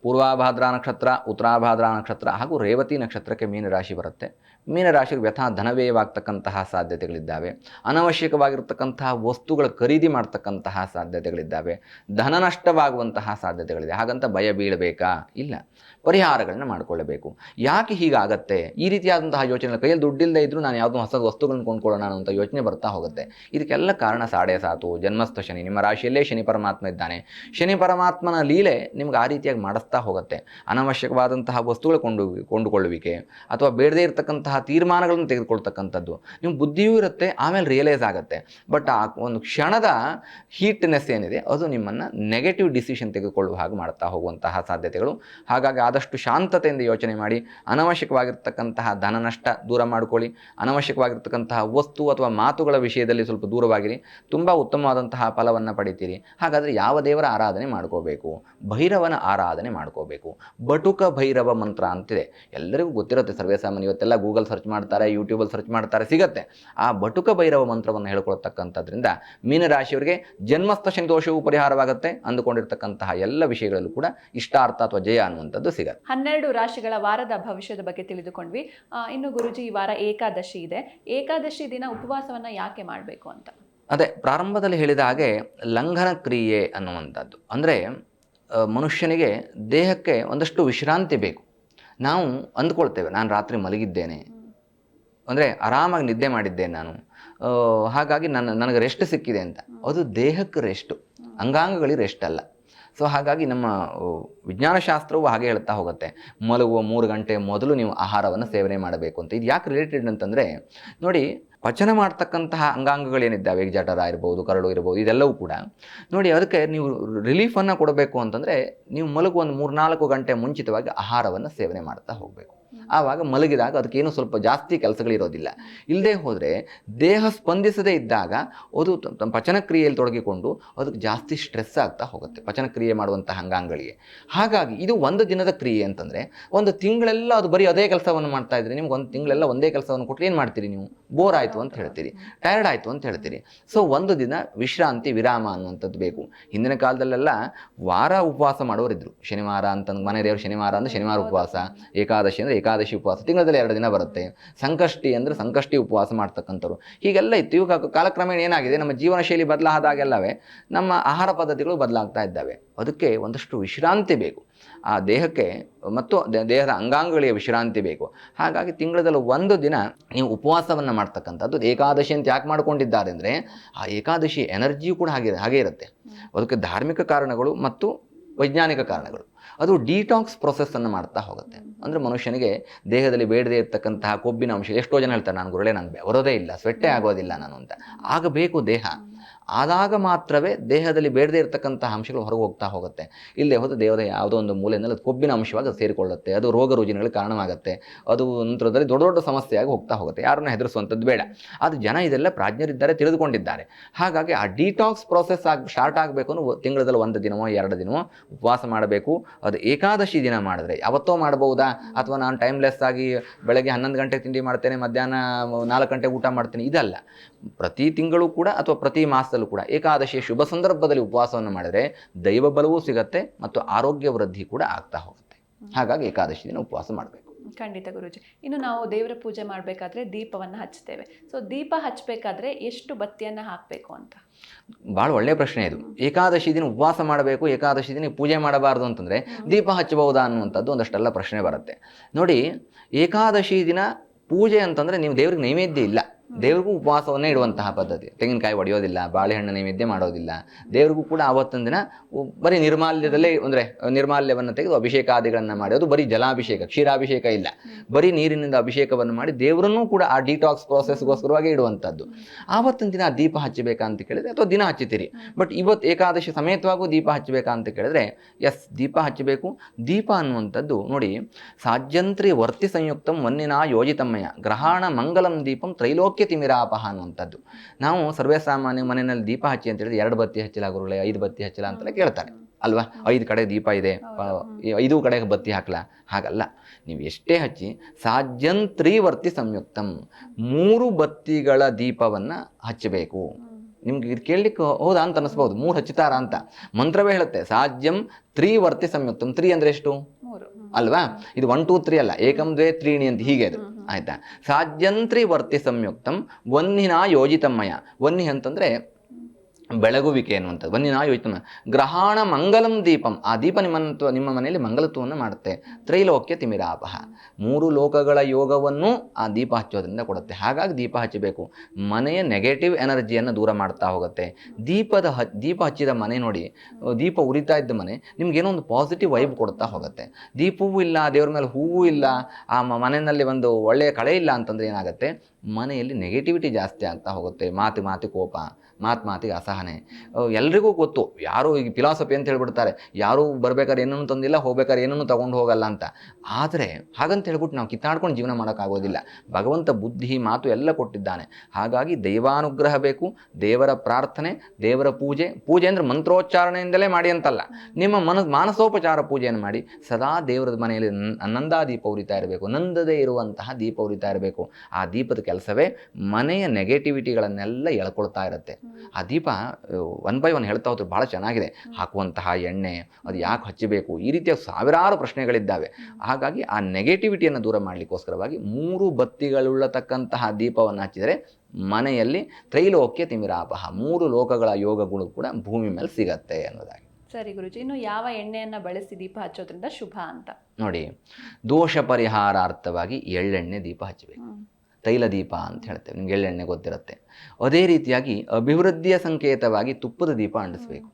ಪೂರ್ವಾಭಾದ್ರಾ ನಕ್ಷತ್ರ, ಉತ್ತರಾಭಾದ್ರಾ ನಕ್ಷತ್ರ ಹಾಗೂ ರೇವತಿ ನಕ್ಷತ್ರಕ್ಕೆ ಮೀನರಾಶಿ ಬರುತ್ತೆ. ಮೀನರಾಶಿಗೆ ವ್ಯಥಾ ಧನವ್ಯಯವಾಗ್ತಕ್ಕಂತಹ ಸಾಧ್ಯತೆಗಳಿದ್ದಾವೆ. ಅನವಶ್ಯಕವಾಗಿರ್ತಕ್ಕಂತಹ ವಸ್ತುಗಳ ಖರೀದಿ ಮಾಡ್ತಕ್ಕಂತಹ ಸಾಧ್ಯತೆಗಳಿದ್ದಾವೆ. ಧನ ನಷ್ಟವಾಗುವಂತಹ ಸಾಧ್ಯತೆಗಳಿದೆ. ಹಾಗಂತ ಭಯ ಬೀಳಬೇಕಾ? ಇಲ್ಲ. ಪರಿಹಾರಗಳನ್ನ ಮಾಡಿಕೊಳ್ಳಬೇಕು. ಯಾಕೆ ಹೀಗಾಗತ್ತೆ? ಈ ರೀತಿಯಾದಂತಹ ಯೋಚನೆ ಕೈಯಲ್ಲಿ ದುಡ್ಡಿಲ್ಲದೆ ಇದ್ದರೂ ನಾನು ಯಾವುದೋ ಹೊಸ ವಸ್ತುಗಳನ್ನು ಕೊಂಡ್ಕೊಳ್ಳೋಣ ಅಂತ ಯೋಚನೆ ಬರ್ತಾ ಹೋಗುತ್ತೆ. ಇದಕ್ಕೆಲ್ಲ ಕಾರಣ ಸಾಡೆ ಸಾತು, ಜನ್ಮಸ್ಥ ಶನಿ. ನಿಮ್ಮ ರಾಶಿಯಲ್ಲೇ ಶನಿ ಪರಮಾತ್ಮ ಇದ್ದಾನೆ. ಶನಿ ಪರಮಾತ್ಮನ ಲೀಲೆ ನಿಮ್ಗೆ ಆ ರೀತಿಯಾಗಿ ಮಾಡಿಸ್ತಾ ಹೋಗುತ್ತೆ. ಅನವಶ್ಯಕವಾದಂತಹ ವಸ್ತುಗಳು ಕೊಂಡು, ಕೊಂಡುಕೊಳ್ಳುವಿಕೆ ಅಥವಾ ಬೇಡದೇ ಇರತಕ್ಕಂತಹ ತೀರ್ಮಾನಗಳನ್ನು ತೆಗೆದುಕೊಳ್ತಕ್ಕಂಥದ್ದು. ನಿಮ್ಮ ಬುದ್ಧಿಯೂ ಇರುತ್ತೆ, ಆಮೇಲೆ ರಿಯಲೈಸ್ ಆಗುತ್ತೆ. ಬಟ್ ಆ ಒಂದು ಕ್ಷಣದ ಹೀಟ್ನೆಸ್ ಏನಿದೆ, ಅದು ನಿಮ್ಮನ್ನು ನೆಗೆಟಿವ್ ಡಿಸಿಷನ್ ತೆಗೆದುಕೊಳ್ಳುವ ಹಾಗೆ ಮಾಡ್ತಾ ಹೋಗುವಂತಹ ಸಾಧ್ಯತೆಗಳು. ಹಾಗಾಗಿ ಆದಷ್ಟು ಶಾಂತತೆಯಿಂದ ಯೋಚನೆ ಮಾಡಿ, ಅನವಶ್ಯಕವಾಗಿರ್ತಕ್ಕಂತಹ ಧನ ನಷ್ಟ ದೂರ ಮಾಡಿಕೊಳ್ಳಿ. ಅನವಶ್ಯಕವಾಗಿರ್ತಕ್ಕಂತಹ ವಸ್ತು ಅಥವಾ ಮಾತುಗಳ ವಿಷಯದಲ್ಲಿ ಸ್ವಲ್ಪ ದೂರವಾಗಿರಿ. ತುಂಬ ಉತ್ತಮವಾದಂತಹ ಫಲವನ್ನು ಪಡಿತೀರಿ. ಹಾಗಾದರೆ ಯಾವ ದೇವರ ಆರಾಧನೆ ಮಾಡ್ಕೋಬೇಕು? ಭೈರವನ ಆರಾಧನೆ ಮಾಡ್ಕೋಬೇಕು. ಬಟುಕ ಭೈರವ ಮಂತ್ರ ಅಂತಿದೆ. ಎಲ್ಲರಿಗೂ ಗೊತ್ತಿರುತ್ತೆ ಸರ್ವೇ ಸಾಮಾನ್ಯ ಇವತ್ತೆಲ್ಲ ಗೂಗಲ್ ಸರ್ಚ್ ಮಾಡ್ತಾರೆ ಯೂಟ್ಯೂಬಲ್ಲಿ ಸರ್ಚ್ ಮಾಡ್ತಾರೆ ಸಿಗತ್ತೆ. ಆ ಬಟುಕ ಭೈರವ ಮಂತ್ರವನ್ನು ಹೇಳ್ಕೊಳ್ತಕ್ಕಂಥದ್ರಿಂದ ಮೀನರಾಶಿಯವರಿಗೆ ಜನ್ಮಸ್ಥ ಶನಿ ದೋಷವು ಪರಿಹಾರವಾಗುತ್ತೆ ಅಂದುಕೊಂಡಿರ್ತಕ್ಕಂತಹ ಎಲ್ಲ ವಿಷಯಗಳಲ್ಲೂ ಕೂಡ ಇಷ್ಟಾರ್ಥ ಅಥವಾ ಜಯ ಅನ್ನುವಂಥದ್ದು ಸಿಗತ್ತೆ. ಹನ್ನೆರಡು ರಾಶಿಗಳ ವಾರದ ಭವಿಷ್ಯದ ಬಗ್ಗೆ ತಿಳಿದುಕೊಂಡ್ವಿ. ಆ, ಇನ್ನು ಗುರುಜಿ ಈ ವಾರ ಏಕಾದಶಿ ಇದೆ. ಏಕಾದಶಿ ದಿನ ಉಪವಾಸವನ್ನ ಯಾಕೆ ಮಾಡಬೇಕು ಅಂತ? ಅದೇ ಪ್ರಾರಂಭದಲ್ಲಿ ಹೇಳಿದ ಹಾಗೆ ಲಂಘನ ಕ್ರಿಯೆ ಅನ್ನುವಂಥದ್ದು. ಅಂದರೆ ಮನುಷ್ಯನಿಗೆ ದೇಹಕ್ಕೆ ಒಂದಷ್ಟು ವಿಶ್ರಾಂತಿ ಬೇಕು. ನಾವು ಅಂದ್ಕೊಳ್ತೇವೆ, ನಾನು ರಾತ್ರಿ ಮಲಗಿದ್ದೇನೆ. ಅಂದರೆ ಆರಾಮಾಗಿ ನಿದ್ದೆ ಮಾಡಿದ್ದೇನೆ ನಾನು. ಹಾಗಾಗಿ ನನ್ನ, ನನಗೆ ರೆಸ್ಟ್ ಸಿಕ್ಕಿದೆ ಅಂತ. ಅದು ದೇಹಕ್ಕೆ ರೆಸ್ಟು ಅಂಗಾಂಗಗಳಿಗೆ ರೆಸ್ಟ್ ಅಲ್ಲ. ಸೊ ಹಾಗಾಗಿ ನಮ್ಮ ವಿಜ್ಞಾನಶಾಸ್ತ್ರವು ಹಾಗೆ ಹೇಳ್ತಾ ಹೋಗುತ್ತೆ. ಮಲಗುವ ಮೂರು ಗಂಟೆ ಮೊದಲು ನೀವು ಆಹಾರವನ್ನು ಸೇವನೆ ಮಾಡಬೇಕು ಅಂತ. ಇದು ಯಾಕೆ ರಿಲೇಟೆಡ್ ಅಂತಂದರೆ, ನೋಡಿ ಪಚನ ಮಾಡ್ತಕ್ಕಂತಹ ಅಂಗಾಂಗಗಳೇನಿದ್ದಾವೆ ಜಠರ ಇರ್ಬೋದು, ಕರಳು ಇರ್ಬೋದು, ಇದೆಲ್ಲವೂ ಕೂಡ ನೋಡಿ ಅದಕ್ಕೆ ನೀವು ರಿಲೀಫನ್ನು ಕೊಡಬೇಕು ಅಂತಂದರೆ ನೀವು ಮಲಗುವ ಒಂದು ಮೂರ್ನಾಲ್ಕು ಗಂಟೆ ಮುಂಚಿತವಾಗಿ ಆಹಾರವನ್ನು ಸೇವನೆ ಮಾಡ್ತಾ ಹೋಗಬೇಕು. ಆವಾಗ ಮಲಗಿದಾಗ ಅದಕ್ಕೇನು ಸ್ವಲ್ಪ ಜಾಸ್ತಿ ಕೆಲಸಗಳಿರೋದಿಲ್ಲ. ಇಲ್ಲದೆ ಹೋದರೆ ದೇಹ ಸ್ಪಂದಿಸದೇ ಇದ್ದಾಗ ಅದು ಪಚನ ಕ್ರಿಯೆಯಲ್ಲಿ ತೊಡಗಿಕೊಂಡು ಅದಕ್ಕೆ ಜಾಸ್ತಿ ಸ್ಟ್ರೆಸ್ ಆಗ್ತಾ ಹೋಗುತ್ತೆ ಪಚನ ಕ್ರಿಯೆ ಮಾಡುವಂಥ ಅಂಗಾಂಗಗಳಿಗೆ ಹಾಗಾಗಿ ಇದು ಒಂದು ದಿನದ ಕ್ರಿಯೆ ಅಂತಂದರೆ ಒಂದು ತಿಂಗಳೆಲ್ಲ ಅದು ಬರೀ ಅದೇ ಕೆಲಸವನ್ನು ಮಾಡ್ತಾ ಇದ್ರೆ ನಿಮ್ಗೆ ಒಂದು ತಿಂಗಳೆಲ್ಲ ಒಂದೇ ಕೆಲಸವನ್ನು ಕೊಟ್ಟರೆ ಏನು ಮಾಡ್ತೀರಿ ನೀವು? ಬೋರ್ ಆಯಿತು ಅಂತ ಹೇಳ್ತೀರಿ ಟಯರ್ಡ್ ಆಯಿತು ಅಂತ ಹೇಳ್ತೀರಿ. ಸೊ ಒಂದು ದಿನ ವಿಶ್ರಾಂತಿ, ವಿರಾಮ ಅನ್ನುವಂಥದ್ದು ಬೇಕು. ಹಿಂದಿನ ಕಾಲದಲ್ಲೆಲ್ಲ ವಾರ ಉಪವಾಸ ಮಾಡೋರಿದ್ರು. ಶನಿವಾರ ಅಂತ ಮನೆ ದೇವರು ಶನಿವಾರ ಅಂದರೆ ಶನಿವಾರ ಉಪವಾಸ, ಏಕಾದಶಿ ಅಂದರೆ ಏಕಾದಶಿ. ಉಪವಾಸ ತಿಂಗಳಲ್ಲಿ ಎರಡು ದಿನ ಬರುತ್ತೆ. ಸಂಕಷ್ಟಿ ಅಂದರೆ ಸಂಕಷ್ಟಿ ಉಪವಾಸ ಮಾಡ್ತಕ್ಕಂಥವ್ರು. ಹೀಗೆಲ್ಲ ಇತ್ತು. ಇವಾಗ ಕಾಲಕ್ರಮೇಣ ಏನಾಗಿದೆ? ನಮ್ಮ ಜೀವನ ಶೈಲಿ ಬದಲಾದಾಗೆಲ್ಲವೇ, ನಮ್ಮ ಆಹಾರ ಪದ್ಧತಿಗಳು ಬದಲಾಗ್ತಾ ಇದ್ದಾವೆ. ಅದಕ್ಕೆ ಒಂದಷ್ಟು ವಿಶ್ರಾಂತಿ ಬೇಕು. ಆ ದೇಹಕ್ಕೆ ಮತ್ತು ದೇಹದ ಅಂಗಾಂಗಗಳಿಗೆ ವಿಶ್ರಾಂತಿ ಬೇಕು. ಹಾಗಾಗಿ ತಿಂಗಳದಲ್ಲಿ ಒಂದು ದಿನ ನೀವು ಉಪವಾಸವನ್ನು ಮಾಡ್ತಕ್ಕಂಥದ್ದು ಏಕಾದಶಿ ಅಂತ ಯಾಕೆ ಮಾಡ್ಕೊಂಡಿದ್ದಾರೆ ಅಂದರೆ ಆ ಏಕಾದಶಿ ಎನರ್ಜಿಯೂ ಕೂಡ ಹಾಗೆ ಹಾಗೆ ಇರುತ್ತೆ. ಅದಕ್ಕೆ ಧಾರ್ಮಿಕ ಕಾರಣಗಳು ಮತ್ತು ವೈಜ್ಞಾನಿಕ ಕಾರಣಗಳು. ಅದು ಡಿಟಾಕ್ಸ್ ಪ್ರೊಸೆಸ್ಸನ್ನು ಮಾಡ್ತಾ ಹೋಗುತ್ತೆ. ಅಂದರೆ ಮನುಷ್ಯನಿಗೆ ದೇಹದಲ್ಲಿ ಬೇಡದೇ ಇರತಕ್ಕಂತಹ ಕೊಬ್ಬಿನ ಅಂಶ, ಎಷ್ಟೋ ಜನ ಹೇಳ್ತಾರೆ, ನಾನು ಗುರುಳೆ, ನಾನು ಬರೋದೇ ಇಲ್ಲ ಸ್ವೆಟ್ಟೇ ಆಗೋದಿಲ್ಲ ನಾನು ಅಂತ. ಆಗಬೇಕು ದೇಹ. ಆದಾಗ ಮಾತ್ರವೇ ದೇಹದಲ್ಲಿ ಬೇಡದೇ ಇರತಕ್ಕಂತಹ ಅಂಶಗಳು ಹೊರಗೆ ಹೋಗ್ತಾ ಹೋಗುತ್ತೆ. ಇಲ್ಲದೆ ಹೋದ ದೇಹದ ಯಾವುದೋ ಒಂದು ಮೂಲೆಯಲ್ಲಿ ಅದು ಕೊಬ್ಬಿನ ಅಂಶವಾಗಿ ಸೇರಿಕೊಳ್ಳುತ್ತೆ. ಅದು ರೋಗ ರುಜಿನಗಳಿಗೆ ಕಾರಣವಾಗುತ್ತೆ. ಅದು ನಂತರದಲ್ಲಿ ದೊಡ್ಡ ದೊಡ್ಡ ಸಮಸ್ಯೆಯಾಗಿ ಹೋಗ್ತಾ ಹೋಗುತ್ತೆ. ಯಾರನ್ನ ಹೆದರಿಸುವಂಥದ್ದು ಬೇಡ. ಅದು ಜನ ಇದೆಲ್ಲ ಪ್ರಾಜ್ಞರಿದ್ದಾರೆ, ತಿಳಿದುಕೊಂಡಿದ್ದಾರೆ. ಹಾಗಾಗಿ ಆ ಡಿಟಾಕ್ಸ್ ಪ್ರೋಸೆಸ್ ಆಗಿ ಸ್ಟಾರ್ಟ್ ಆಗಬೇಕು ಅನ್ನೋ ತಿಂಗಳಲ್ಲಿ ಒಂದು ದಿನವೋ, ಎರಡು ದಿನವೋ ಉಪವಾಸ ಮಾಡಬೇಕು. ಅದು ಏಕಾದಶಿ ದಿನ ಮಾಡಿದ್ರೆ ಯಾವತ್ತೋ ಮಾಡ್ಬೋದಾ ಅಥವಾ ನಾನು ಟೈಮ್ಲೆಸ್ ಆಗಿ ಬೆಳಗ್ಗೆ ಹನ್ನೊಂದು ಗಂಟೆಗೆ ತಿಂಡಿ ಮಾಡ್ತೇನೆ, ಮಧ್ಯಾಹ್ನ ನಾಲ್ಕು ಗಂಟೆಗೆ ಊಟ ಮಾಡ್ತೇನೆ, ಇದಲ್ಲ. ಪ್ರತಿ ತಿಂಗಳು ಕೂಡ ಅಥವಾ ಪ್ರತಿ ಮಾಸದಲ್ಲೂ ಕೂಡ ಏಕಾದಶಿ ಶುಭ ಸಂದರ್ಭದಲ್ಲಿ ಉಪವಾಸವನ್ನು ಮಾಡಿದರೆ ದೈವ ಬಲವೂ ಸಿಗತ್ತೆ ಮತ್ತು ಆರೋಗ್ಯ ವೃದ್ಧಿ ಕೂಡ ಆಗ್ತಾ ಹೋಗುತ್ತೆ. ಹಾಗಾಗಿ ಏಕಾದಶಿ ದಿನ ಉಪವಾಸ ಮಾಡಬೇಕು. ಖಂಡಿತ ಗುರುಜಿ. ಇನ್ನು ನಾವು ದೇವರ ಪೂಜೆ ಮಾಡಬೇಕಾದ್ರೆ ದೀಪವನ್ನು ಹಚ್ತೇವೆ ಸೊ ದೀಪ ಹಚ್ಚಬೇಕಾದ್ರೆ ಎಷ್ಟು ಬತ್ತಿಯನ್ನು ಹಾಕಬೇಕು ಅಂತ? ಭಾಳ ಒಳ್ಳೆಯ ಪ್ರಶ್ನೆ ಇದು. ಏಕಾದಶಿ ದಿನ ಉಪವಾಸ ಮಾಡಬೇಕು ಏಕಾದಶಿ ದಿನ ಪೂಜೆ ಮಾಡಬಾರ್ದು ಅಂತಂದರೆ ದೀಪ ಹಚ್ಚಬಹುದಾ ಅನ್ನುವಂಥದ್ದು ಒಂದಷ್ಟೆಲ್ಲ ಪ್ರಶ್ನೆ ಬರುತ್ತೆ. ನೋಡಿ ಏಕಾದಶಿ ದಿನ ಪೂಜೆ ಅಂತಂದರೆ ನೀವು ದೇವ್ರಿಗೆ ನೈವೇದ್ಯ ಇಲ್ಲ. ದೇವ್ರಿಗೂ ಉಪವಾಸವನ್ನೇ ಇಡುವಂತಹ ಪದ್ಧತಿ. ತೆಂಗಿನಕಾಯಿ ಒಡೆಯೋದಿಲ್ಲ ಬಾಳೆಹಣ್ಣು ನೈವೇದ್ಯ ಮಾಡೋದಿಲ್ಲ. ದೇವ್ರಿಗೂ ಕೂಡ ಆವತ್ತಿನ ದಿನ ಬರೀ ನಿರ್ಮಾಲ್ಯದಲ್ಲೇ ಅಂದರೆ ನಿರ್ಮಾಲ್ಯವನ್ನು ತೆಗೆದು ಅಭಿಷೇಕಾದಿಗಳನ್ನು ಮಾಡಿ, ಅದು ಬರೀ ಜಲಾಭಿಷೇಕ, ಕ್ಷೀರಾಭಿಷೇಕ ಇಲ್ಲ. ಬರೀ ನೀರಿನಿಂದ ಅಭಿಷೇಕವನ್ನು ಮಾಡಿ ದೇವರನ್ನೂ ಕೂಡ ಆ ಡಿಟಾಕ್ಸ್ ಪ್ರೋಸೆಸ್ಗೋಸ್ಕರವಾಗಿ ಇಡುವಂಥದ್ದು. ಆವತ್ತಿನ ದಿನ ದೀಪ ಹಚ್ಚಬೇಕಾ ಅಂತ ಕೇಳಿದರೆ, ಅಥವಾ ದಿನ ಹಚ್ಚುತ್ತೀರಿ. ಬಟ್ ಇವತ್ತು ಏಕಾದಶಿ ಸಮೇತವಾಗೂ ದೀಪ ಹಚ್ಚಬೇಕಾ ಅಂತ ಕೇಳಿದ್ರೆ ಎಸ್ ದೀಪ ಹಚ್ಚಬೇಕು. ದೀಪ ಅನ್ನುವಂಥದ್ದು ನೋಡಿ ಸಾಜ್ಯಂತ್ರಿ ವರ್ತಿ ಸಂಯುಕ್ತಂ ವನ್ನಿನ ಯೋಜಿತಮ್ಮಯ, ಗ್ರಹಣ ಮಂಗಲಂ ದೀಪಂ ತ್ರೈಲೋಕ್ಯ ತಿಮಿರಾಪಹ ಅನ್ನುವಂಥದ್ದು ನಾವು ಸರ್ವೇ ಸಾಮಾನ್ಯ ಮನೆಯಲ್ಲಿ ದೀಪ ಹಚ್ಚಿ ಅಂತ ಹೇಳಿದ್ರೆ ಎರಡು ಬತ್ತಿ ಹಚ್ಚಲ ಗುರುಳೆ ಐದು ಬತ್ತಿ ಹಚ್ಚಲ ಅಂತೆಲ್ಲ ಕೇಳ್ತಾರೆ. ಅಲ್ವಾ? ಐದು ಕಡೆ ದೀಪ ಇದೆ. ಐದು ಕಡೆ ಬತ್ತಿ ಹಾಕಲ? ಹಾಗಲ್ಲ. ನೀವು ಎಷ್ಟೇ ಹಚ್ಚಿ ಸಾಜ್ಯಂತ್ರೀವರ್ತಿ ಸಂಯುಕ್ತಂ. ಮೂರು ಬತ್ತಿಗಳ ದೀಪವನ್ನು ಹಚ್ಚಬೇಕು. ನಿಮ್ಗೆ ಇದು ಕೇಳಲಿಕ್ಕೆ ಹೌದಾ ಅಂತ ಅನಿಸ್ಬೋದು ಮೂರು ಹಚ್ಚುತ್ತಾರಾ ಅಂತ. ಮಂತ್ರವೇ ಹೇಳುತ್ತೆ ಸಾಜ್ಯಂ ತ್ರಿವರ್ತಿ ಸಂಯುಕ್ತಂ. ತ್ರೀ ಅಂದ್ರೆ ಎಷ್ಟು. ಅಲ್ವಾ? ಇದು ಒನ್ ಟೂ ತ್ರೀ ಅಲ್ಲ. ಏಕಂ ದ್ವೇ ತ್ರೀಣಿ ಅಂತ ಹೀಗೆ ಅದು. ಆಯ್ತಾ? ಸಾಧ್ಯಂತ್ರಿ ವರ್ತಿ ಸಂಯುಕ್ತಂ ಒನ್ನಿನ ಯೋಜಿತಮಯ ವನ್ನಿ ಅಂತಂದ್ರೆ ಬೆಳಗುವಿಕೆ ಅನ್ನುವಂಥದ್ದು ಬನ್ನಿ ನಾ ಯೋಚನೆ ಗ್ರಹಣ ಮಂಗಲಂ ದೀಪಂ. ಆ ದೀಪ ನಿಮ್ಮಂತ, ನಿಮ್ಮ ಮನೆಯಲ್ಲಿ ಮಂಗಲತ್ವವನ್ನು ಮಾಡುತ್ತೆ. ತ್ರೈಲೋಕ್ಯ ತಿಮಿರಾಪಹ. ಮೂರು ಲೋಕಗಳ ಯೋಗವನ್ನು ಆ ದೀಪ ಹಚ್ಚೋದ್ರಿಂದ ಕೊಡುತ್ತೆ. ಹಾಗಾಗಿ ದೀಪ ಹಚ್ಚಬೇಕು. ಮನೆಯ ನೆಗೆಟಿವ್ ಎನರ್ಜಿಯನ್ನು ದೂರ ಮಾಡ್ತಾ ಹೋಗುತ್ತೆ. ದೀಪದ ಹ, ದೀಪ ಹಚ್ಚಿದ ಮನೆ ನೋಡಿ, ದೀಪ ಉರಿತಾ ಇದ್ದ ಮನೆ ನಿಮ್ಗೇನೋ ಒಂದು ಪಾಸಿಟಿವ್ ವೈಬ್ ಕೊಡ್ತಾ ಹೋಗುತ್ತೆ. ದೀಪವೂ ಇಲ್ಲ, ದೇವ್ರ ಮೇಲೆ ಹೂವು ಇಲ್ಲ, ಆ ಮನೆಯಲ್ಲಿ ಒಂದು ಒಳ್ಳೆಯ ಕಳೆ ಇಲ್ಲ ಅಂತಂದ್ರೆ ಏನಾಗುತ್ತೆ? ಮನೆಯಲ್ಲಿ ನೆಗೆಟಿವಿಟಿ ಜಾಸ್ತಿ ಆಗ್ತಾ ಹೋಗುತ್ತೆ. ಮಾತು ಮಾತು, ಕೋಪ. ಮಾತು ಮಾತಿಗೆ ಅಸಹನೆ. ಎಲ್ರಿಗೂ ಗೊತ್ತು. ಯಾರು ಈಗ ಫಿಲಾಸಫಿ ಅಂತ ಹೇಳ್ಬಿಡ್ತಾರೆ. ಯಾರು ಬರ್ಬೇಕಾದ್ರೆ ಏನನ್ನು ತಂದಿಲ್ಲ, ಹೋಗ್ಬೇಕಾದ್ರೆ ಏನನ್ನು ತಗೊಂಡು ಹೋಗಲ್ಲ ಅಂತ. ಆದರೆ, ಹಾಗಂತ ಹೇಳ್ಬಿಟ್ಟು ನಾವು ಕಿತ್ತಾಡ್ಕೊಂಡು ಜೀವನ ಮಾಡೋಕ್ಕಾಗೋದಿಲ್ಲ. ಭಗವಂತ ಬುದ್ಧಿ, ಮಾತು ಎಲ್ಲ ಕೊಟ್ಟಿದ್ದಾನೆ. ಹಾಗಾಗಿ ದೈವಾನುಗ್ರಹ ಬೇಕು, ದೇವರ ಪ್ರಾರ್ಥನೆ, ದೇವರ ಪೂಜೆ. ಪೂಜೆ ಅಂದರೆ ಮಂತ್ರೋಚ್ಚಾರಣೆಯಿಂದಲೇ ಮಾಡಿ ಅಂತಲ್ಲ. ನಿಮ್ಮ ಮನ ಮಾನಸೋಪಚಾರ ಪೂಜೆಯನ್ನು ಮಾಡಿ, ಸದಾ ದೇವರ ಮನೆಯಲ್ಲಿ ನಂದಾ ದೀಪ ಉರಿತಾ ಇರಬೇಕು. ನಂದದೇ ಇರುವಂತಹ ದೀಪ ಉರಿತಾ ಇರಬೇಕು. ಆ ದೀಪದ ಕೆಲಸವೇ ಮನೆಯ ನೆಗೆಟಿವಿಟಿಗಳನ್ನೆಲ್ಲ ಎಳ್ಕೊಳ್ತಾ ಇರುತ್ತೆ. ಆ ದೀಪ ಒನ್ ಬೈ ಒನ್ ಹೇಳ್ತಾ ಹೋದ್ರೆ ಭಾಳ ಚೆನ್ನಾಗಿದೆ. ಹಾಕುವಂತಹ ಎಣ್ಣೆ ಅದು ಯಾಕೆ ಹಚ್ಚಬೇಕು? ಈ ರೀತಿಯ ಸಾವಿರಾರು ಪ್ರಶ್ನೆಗಳಿದ್ದಾವೆ. ಹಾಗಾಗಿ ಆ ನೆಗೆಟಿವಿಟಿಯನ್ನು ದೂರ ಮಾಡಲಿಕ್ಕೋಸ್ಕರವಾಗಿ ಮೂರು ಬತ್ತಿಗಳುಳ್ಳತಕ್ಕಂತಹ ದೀಪವನ್ನು ಹಚ್ಚಿದರೆ ಮನೆಯಲ್ಲಿ ತ್ರೈಲೋಕ್ಯ ತಿಮಿರಾಪಹ ಮೂರು ಲೋಕಗಳ ಯೋಗಗಳು ಕೂಡ ಭೂಮಿ ಮೇಲೆ ಸಿಗತ್ತೆ ಅನ್ನೋದಾಗಿ. ಸರಿ ಗುರುಜಿ ಇನ್ನು ಯಾವ ಎಣ್ಣೆಯನ್ನು ಬಳಸಿ ದೀಪ ಹಚ್ಚೋದ್ರಿಂದ ಶುಭ ಅಂತ? ನೋಡಿ ದೋಷ ಪರಿಹಾರಾರ್ಥವಾಗಿ ಎಳ್ಳೆಣ್ಣೆ ದೀಪ ಹಚ್ಚಬೇಕು. ಹ್ಮ್. ತೈಲ ದೀಪ ಅಂತ ಹೇಳ್ತೇವೆ, ನಿಮ್ಗೆ ಎಳ್ಳೆಣ್ಣೆ ಗೊತ್ತಿರುತ್ತೆ. ಅದೇ ರೀತಿಯಾಗಿ ಅಭಿವೃದ್ಧಿಯ ಸಂಕೇತವಾಗಿ ತುಪ್ಪದ ದೀಪ ಅಂಟಿಸ್ಬೇಕು.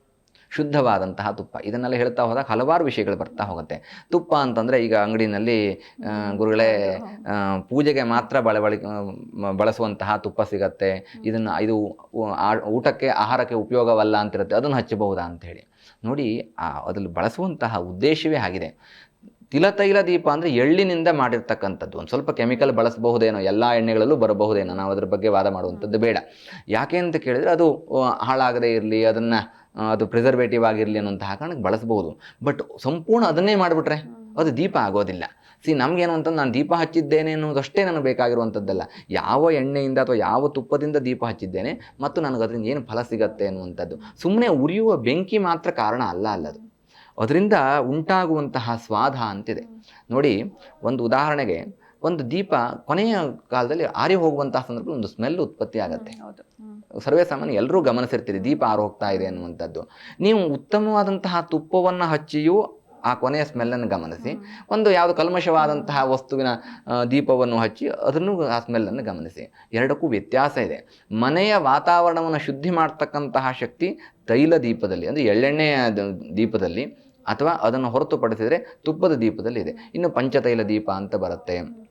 ಶುದ್ಧವಾದಂತಹ ತುಪ್ಪ. ಇದನ್ನೆಲ್ಲ ಹೇಳ್ತಾ ಹೋದಾಗ ಹಲವಾರು ವಿಷಯಗಳು ಬರ್ತಾ ಹೋಗುತ್ತೆ. ತುಪ್ಪ ಅಂತಂದರೆ ಈಗ ಅಂಗಡಿನಲ್ಲಿ ಗುರುಗಳೇ ಪೂಜೆಗೆ ಮಾತ್ರ ಬಳ ಬಳಿ ಬಳಸುವಂತಹ ತುಪ್ಪ ಸಿಗತ್ತೆ. ಇದನ್ನು, ಇದು ಊಟಕ್ಕೆ, ಆಹಾರಕ್ಕೆ ಉಪಯೋಗವಲ್ಲ ಅಂತಿರುತ್ತೆ. ಅದನ್ನು ಹಚ್ಚಬಹುದಾ ಅಂತೇಳಿ ನೋಡಿ ಅದ್ರಲ್ಲಿ ಬಳಸುವಂತಹ ಉದ್ದೇಶವೇ ಆಗಿದೆ. ತಿಲತೈಲ ದೀಪ ಅಂದರೆ ಎಳ್ಳಿನಿಂದ ಮಾಡಿರ್ತಕ್ಕಂಥದ್ದು. ಒಂದು ಸ್ವಲ್ಪ ಕೆಮಿಕಲ್ ಬಳಸಬಹುದೇನೋ ಎಲ್ಲ ಎಣ್ಣೆಗಳಲ್ಲೂ ಬರಬಹುದೇನೋ, ನಾವು ಅದ್ರ ಬಗ್ಗೆ ವಾದ ಮಾಡುವಂಥದ್ದು ಬೇಡ. ಯಾಕೆ ಅಂತ ಕೇಳಿದರೆ ಅದು ಹಾಳಾಗದೇ ಇರಲಿ, ಅದನ್ನು ಅದು ಪ್ರಿಸರ್ವೇಟಿವ್ ಆಗಿರಲಿ ಅನ್ನೋಂತಹ ಕಾರಣಕ್ಕೆ ಬಳಸಬಹುದು. ಬಟ್ ಸಂಪೂರ್ಣ ಅದನ್ನೇ ಮಾಡಿಬಿಟ್ರೆ ಅದು ದೀಪ ಆಗೋದಿಲ್ಲ. ಸಿ ನಮಗೇನು ಅಂತಂದು ನಾನು ದೀಪ ಹಚ್ಚಿದ್ದೇನೆ ಅನ್ನೋದಷ್ಟೇ ನನಗೆ ಬೇಕಾಗಿರುವಂಥದ್ದಲ್ಲ. ಯಾವ ಎಣ್ಣೆಯಿಂದ ಅಥವಾ ಯಾವ ತುಪ್ಪದಿಂದ ದೀಪ ಹಚ್ಚಿದ್ದೇನೆ ಮತ್ತು ನನಗೆ ಅದರಿಂದ ಏನು ಫಲ ಸಿಗತ್ತೆ ಅನ್ನುವಂಥದ್ದು. ಸುಮ್ಮನೆ ಉರಿಯುವ ಬೆಂಕಿ ಮಾತ್ರ ಕಾರಣ ಅಲ್ಲ ಅಲ್ಲದು. ಅದರಿಂದ ಉಂಟಾಗುವಂತಹ ಸ್ವಾದ ಅಂತಿದೆ. ನೋಡಿ ಒಂದು ಉದಾಹರಣೆಗೆ ಒಂದು ದೀಪ ಕೊನೆಯ ಕಾಲದಲ್ಲಿ ಆರಿ ಹೋಗುವಂತಹ ಸಂದರ್ಭದಲ್ಲಿ ಒಂದು ಸ್ಮೆಲ್ ಉತ್ಪತ್ತಿ ಆಗುತ್ತೆ. ಸರ್ವೇ ಸಾಮಾನ್ಯ ಎಲ್ಲರೂ ಗಮನಿಸಿರ್ತೀರಿ ದೀಪ ಆರು ಹೋಗ್ತಾ ಇದೆ ಅನ್ನುವಂಥದ್ದು. ನೀವು ಉತ್ತಮವಾದಂತಹ ತುಪ್ಪವನ್ನು ಹಚ್ಚಿಯೂ ಆ ಕೊನೆಯ ಸ್ಮೆಲ್ಲನ್ನು ಗಮನಿಸಿ ಒಂದು ಯಾವುದು ಕಲ್ಮಶವಾದಂತಹ ವಸ್ತುವಿನ ದೀಪವನ್ನು ಹಚ್ಚಿ ಅದನ್ನು ಆ ಸ್ಮೆಲ್ಲನ್ನು ಗಮನಿಸಿ. ಎರಡಕ್ಕೂ ವ್ಯತ್ಯಾಸ ಇದೆ. ಮನೆಯ ವಾತಾವರಣವನ್ನು ಶುದ್ಧಿ ಮಾಡ್ತಕ್ಕಂತಹ ಶಕ್ತಿ ತೈಲ ದೀಪದಲ್ಲಿ ಅಂದರೆ ಎಳ್ಳೆಣ್ಣೆಯ ದೀಪದಲ್ಲಿ ಅಥವಾ ಅದನ್ನು ಹೊರತುಪಡಿಸಿದರೆ ತುಪ್ಪದ ದೀಪದಲ್ಲಿ ಇದೆ. ಇನ್ನು ಪಂಚತೈಲ ದೀಪ ಅಂತ ಬರುತ್ತೆ.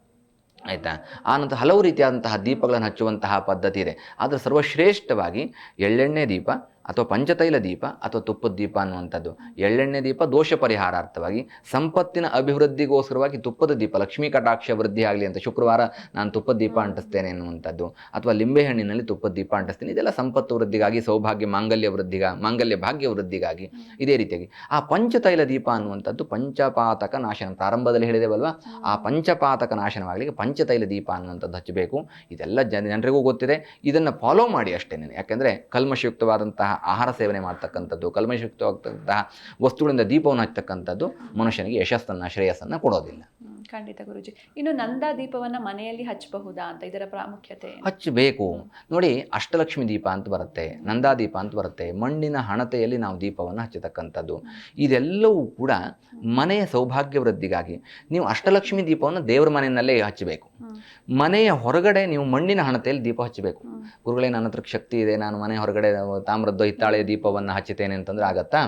ಆಯಿತಾ? ಆನಂತರ ಹಲವು ರೀತಿಯಾದಂತಹ ದೀಪಗಳನ್ನು ಹಚ್ಚುವಂತಹ ಪದ್ಧತಿ ಇದೆ. ಆದರೆ ಸರ್ವಶ್ರೇಷ್ಠವಾಗಿ ಎಳ್ಳೆಣ್ಣೆ ದೀಪ ಅಥವಾ ಪಂಚತೈಲ ದೀಪ ಅಥವಾ ತುಪ್ಪದ ದೀಪ ಅನ್ನುವಂಥದ್ದು. ಎಳ್ಳೆಣ್ಣೆ ದೀಪ ದೋಷ ಪರಿಹಾರಾರ್ಥವಾಗಿ, ಸಂಪತ್ತಿನ ಅಭಿವೃದ್ಧಿಗೋಸ್ಕರವಾಗಿ ತುಪ್ಪದ ದೀಪ, ಲಕ್ಷ್ಮೀ ಕಟಾಕ್ಷ ವೃದ್ಧಿ ಆಗಲಿ ಅಂತ ಶುಕ್ರವಾರ ನಾನು ತುಪ್ಪದ ದೀಪ ಅಂಟಿಸ್ತೇನೆ ಎನ್ನುವಂಥದ್ದು ಅಥವಾ ಲಿಂಬೆಹಣ್ಣಿನಲ್ಲಿ ತುಪ್ಪದ ದೀಪ ಅಂಟಿಸ್ತೀನಿ. ಇದೆಲ್ಲ ಸಂಪತ್ತು ವೃದ್ಧಿಗಾಗಿ, ಸೌಭಾಗ್ಯ, ಮಾಂಗಲ್ಯ ವೃದ್ಧಿಗ, ಮಾಂಗಲ್ಯ ಭಾಗ್ಯ ವೃದ್ಧಿಗಾಗಿ ಇದೇ ರೀತಿಯಾಗಿ. ಆ ಪಂಚತೈಲ ದೀಪ ಅನ್ನುವಂಥದ್ದು ಪಂಚಪಾತಕ ನಾಶನ. ಪ್ರಾರಂಭದಲ್ಲಿ ಹೇಳಿದೆವಲ್ವಾ? ಆ ಪಂಚಪಾತಕ ನಾಶನವಾಗಲಿಕ್ಕೆ ಪಂಚತೈಲ ದೀಪ ಅನ್ನುವಂಥದ್ದು ಹಚ್ಚಬೇಕು. ಇದೆಲ್ಲ ಜನ, ಜನರಿಗೂ ಗೊತ್ತಿದೆ. ಇದನ್ನು ಫಾಲೋ ಮಾಡಿ ಅಷ್ಟೇ ಯಾಕೆಂದರೆ ಕಲ್ಮಶಯುಕ್ತವಾದಂತಹ ಆಹಾರ ಸೇವನೆ ಮಾಡ್ತಕ್ಕಂಥದ್ದು ಕಲ್ಮಶಕ್ತವಾಗ್ತಕ್ಕಂತಹ ವಸ್ತುಗಳಿಂದ ದೀಪವನ್ನು ಹಚ್ಚತಕ್ಕಂಥದ್ದು ಮನುಷ್ಯನಿಗೆ ಯಶಸ್ಸನ್ನ ಶ್ರೇಯಸ್ಸನ್ನ ಕೊಡೋದಿಲ್ಲ. ಖಂಡಿತ ಗುರುಜಿ. ಇನ್ನು ನಂದಾ ದೀಪವನ್ನ ಮನೆಯಲ್ಲಿ ಹಚ್ಚಬಹುದಾ ಅಂತ ಇದರ ಪ್ರಾಮುಖ್ಯತೆ? ಹಚ್ಚಬೇಕು. ನೋಡಿ ಅಷ್ಟಲಕ್ಷ್ಮಿ ದೀಪ ಅಂತ ಬರುತ್ತೆ ನಂದಾ ದೀಪ ಅಂತ ಬರುತ್ತೆ ಮಣ್ಣಿನ ಹಣತೆಯಲ್ಲಿ ನಾವು ದೀಪವನ್ನು ಹಚ್ಚತಕ್ಕಂಥದ್ದು. ಇದೆಲ್ಲವೂ ಕೂಡ ಮನೆಯ ಸೌಭಾಗ್ಯ ವೃದ್ಧಿಗಾಗಿ ನೀವು ಅಷ್ಟಲಕ್ಷ್ಮಿ ದೀಪವನ್ನು ದೇವರ ಮನೆಯಲ್ಲೇ ಹಚ್ಚಬೇಕು. ಮನೆಯ ಹೊರಗಡೆ ನೀವು ಮಣ್ಣಿನ ಹಣತೆಯಲ್ಲಿ ದೀಪ ಹಚ್ಚಬೇಕು. ಗುರುಗಳೇ ನನ್ನ ಹತ್ರ ಶಕ್ತಿ ಇದೆ ನಾನು ಮನೆ ಹೊರಗಡೆ ತಾಮ್ರದ್ದು ಹಿತ್ತಾಳೆ ದೀಪವನ್ನು ಹಚ್ಚುತ್ತೇನೆ ಅಂತಂದ್ರೆ ಆಗತ್ತಾ?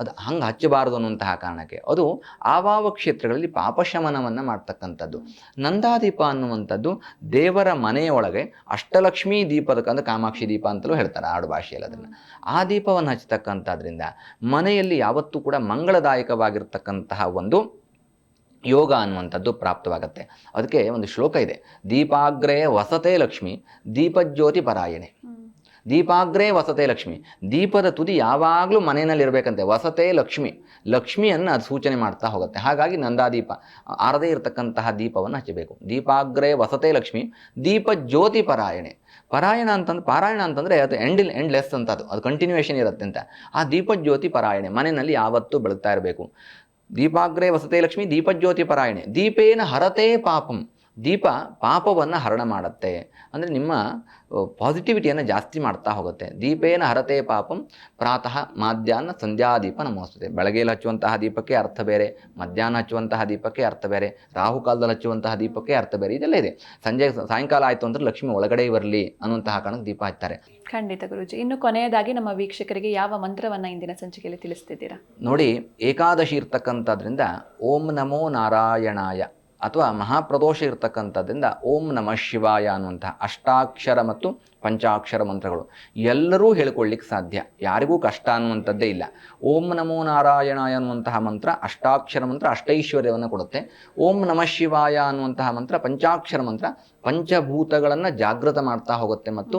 ಅದು ಹಂಗೆ ಹಚ್ಚಬಾರದು ಅನ್ನುವಂತಹ ಕಾರಣಕ್ಕೆ ಅದು ಆವಾವ ಕ್ಷೇತ್ರಗಳಲ್ಲಿ ಪಾಪಶಮನವನ್ನು ಮಾಡ್ತಕ್ಕಂಥದ್ದು. ನಂದಾದೀಪ ಅನ್ನುವಂಥದ್ದು ದೇವರ ಮನೆಯೊಳಗೆ ಅಷ್ಟಲಕ್ಷ್ಮೀ ದೀಪದ ಅಂದ್ರೆ ಕಾಮಾಕ್ಷಿ ದೀಪ ಅಂತಲೂ ಹೇಳ್ತಾರೆ ಆಡು ಭಾಷೆಯಲ್ಲಿ ಅದನ್ನು ಆ ದೀಪವನ್ನು ಹಚ್ಚತಕ್ಕಂಥದ್ರಿಂದ ಮನೆಯಲ್ಲಿ ಯಾವತ್ತೂ ಕೂಡ ಮಂಗಳದಾಯಕವಾಗಿರ್ತಕ್ಕಂತಹ ಒಂದು ಯೋಗ ಅನ್ನುವಂಥದ್ದು ಪ್ರಾಪ್ತವಾಗುತ್ತೆ. ಅದಕ್ಕೆ ಒಂದು ಶ್ಲೋಕ ಇದೆ. ದೀಪಾಗ್ರೇ ವಸತೆ ಲಕ್ಷ್ಮಿ ದೀಪಜ್ಯೋತಿ ಪರಾಯಣೆ. ದೀಪಾಗ್ರೇ ವಸತೆ ಲಕ್ಷ್ಮಿ. ದೀಪದ ತುದಿ ಯಾವಾಗಲೂ ಮನೆಯಲ್ಲಿರಬೇಕಂತೆ. ವಸತೆ ಲಕ್ಷ್ಮಿ. ಲಕ್ಷ್ಮಿಯನ್ನು ಅದು ಸೂಚನೆ ಮಾಡ್ತಾ ಹೋಗುತ್ತೆ. ಹಾಗಾಗಿ ನಂದಾದೀಪ, ಆರದೇ ಇರತಕ್ಕಂತಹ ದೀಪವನ್ನು ಹಚ್ಚಬೇಕು. ದೀಪಾಗ್ರೇ ವಸತೆ ಲಕ್ಷ್ಮಿ, ದೀಪ ಜ್ಯೋತಿ ಪರಾಯಣೆ. ಪರಾಯಣ ಅಂತಂದ್ರೆ ಪಾರಾಯಣ ಅಂತಂದರೆ ಅದು ಎಂಡ್ ಎಂಡ್ಲೆಸ್ ಅಂತ ಅದು. ಅದು ಕಂಟಿನ್ಯೂಯೇಷನ್ ಇರುತ್ತೆ ಅಂತ. ಆ ದೀಪಜ್ಯೋತಿ ಪರಾಯಣೆ. ಮನೆಯಲ್ಲಿ ಯಾವತ್ತೂ ಬೆಳಗ್ತಾ ಇರಬೇಕು. ದೀಪಾಗ್ರೇ ವಸತೆ ಲಕ್ಷ್ಮಿ ದೀಪಜ್ಯೋತಿ ಪರಾಯಣೆ. ದೀಪೇನ ಹರತೆ ಪಾಪಂ. ದೀಪ ಪಾಪವನ್ನು ಹರಣ ಮಾಡುತ್ತೆ. ಅಂದರೆ ನಿಮ್ಮ ಪಾಸಿಟಿವಿಟಿಯನ್ನು ಜಾಸ್ತಿ ಮಾಡ್ತಾ ಹೋಗುತ್ತೆ. ದೀಪೇನ ಹರತೆ ಪಾಪಂ ಪ್ರಾತಃ ಮಾಧ್ಯಾಹ್ನ ಸಂಧ್ಯಾದೀಪ ನಮೋಸ್ತದೆ ಬೆಳಗ್ಗೆಯಲ್ಲಿ ಹಚ್ಚುವಂತಹ ದೀಪಕ್ಕೆ ಅರ್ಥ ಬೇರೆ ಮಧ್ಯಾಹ್ನ ಹಚ್ಚುವಂತಹ ದೀಪಕ್ಕೆ ಅರ್ಥ ಬೇರೆ ರಾಹುಕಾಲದಲ್ಲಿ ಹಚ್ಚುವಂತಹ ದೀಪಕ್ಕೆ ಅರ್ಥ ಬೇರೆ ಇದೆಲ್ಲ ಇದೆ. ಸಂಜೆ ಸಾಯಂಕಾಲ ಆಯಿತು ಅಂದರೆ ಲಕ್ಷ್ಮಿ ಒಳಗಡೆ ಬರಲಿ ಅನ್ನುವಂತಹ ಕಾರಣಕ್ಕೆ ದೀಪ ಹಚ್ತಾರೆ. ಖಂಡಿತ ಗುರುಜಿ. ಇನ್ನು ಕೊನೆಯದಾಗಿ ನಮ್ಮ ವೀಕ್ಷಕರಿಗೆ ಯಾವ ಮಂತ್ರವನ್ನು ಇಂದಿನ ಸಂಚಿಕೆಯಲ್ಲಿ ತಿಳಿಸ್ತಿದ್ದೀರಾ? ನೋಡಿ ಏಕಾದಶಿ ಇರ್ತಕ್ಕಂಥದ್ರಿಂದ ಓಂ ನಮೋ ನಾರಾಯಣಾಯ. ಅಥವಾ ಮಹಾಪ್ರದೋಷ ಇರತಕ್ಕಂಥದ್ದರಿಂದ ಓಂ ನಮಃ ಶಿವಾಯ ಅನ್ನುವಂತಹ ಅಷ್ಟಾಕ್ಷರ ಮತ್ತು ಪಂಚಾಕ್ಷರ ಮಂತ್ರಗಳು. ಎಲ್ಲರೂ ಹೇಳ್ಕೊಳ್ಳಿಕ್ಕೆ ಸಾಧ್ಯ. ಯಾರಿಗೂ ಕಷ್ಟ ಅನ್ನುವಂಥದ್ದೇ ಇಲ್ಲ. ಓಂ ನಮೋ ನಾರಾಯಣಾಯ ಅನ್ನುವಂತಹ ಮಂತ್ರ ಅಷ್ಟಾಕ್ಷರ ಮಂತ್ರ ಅಷ್ಟೈಶ್ವರ್ಯವನ್ನು ಕೊಡುತ್ತೆ. ಓಂ ನಮಃ ಶಿವಾಯ ಅನ್ನುವಂತಹ ಮಂತ್ರ ಪಂಚಾಕ್ಷರ ಮಂತ್ರ ಪಂಚಭೂತಗಳನ್ನು ಜಾಗೃತ ಮಾಡ್ತಾ ಹೋಗುತ್ತೆ ಮತ್ತು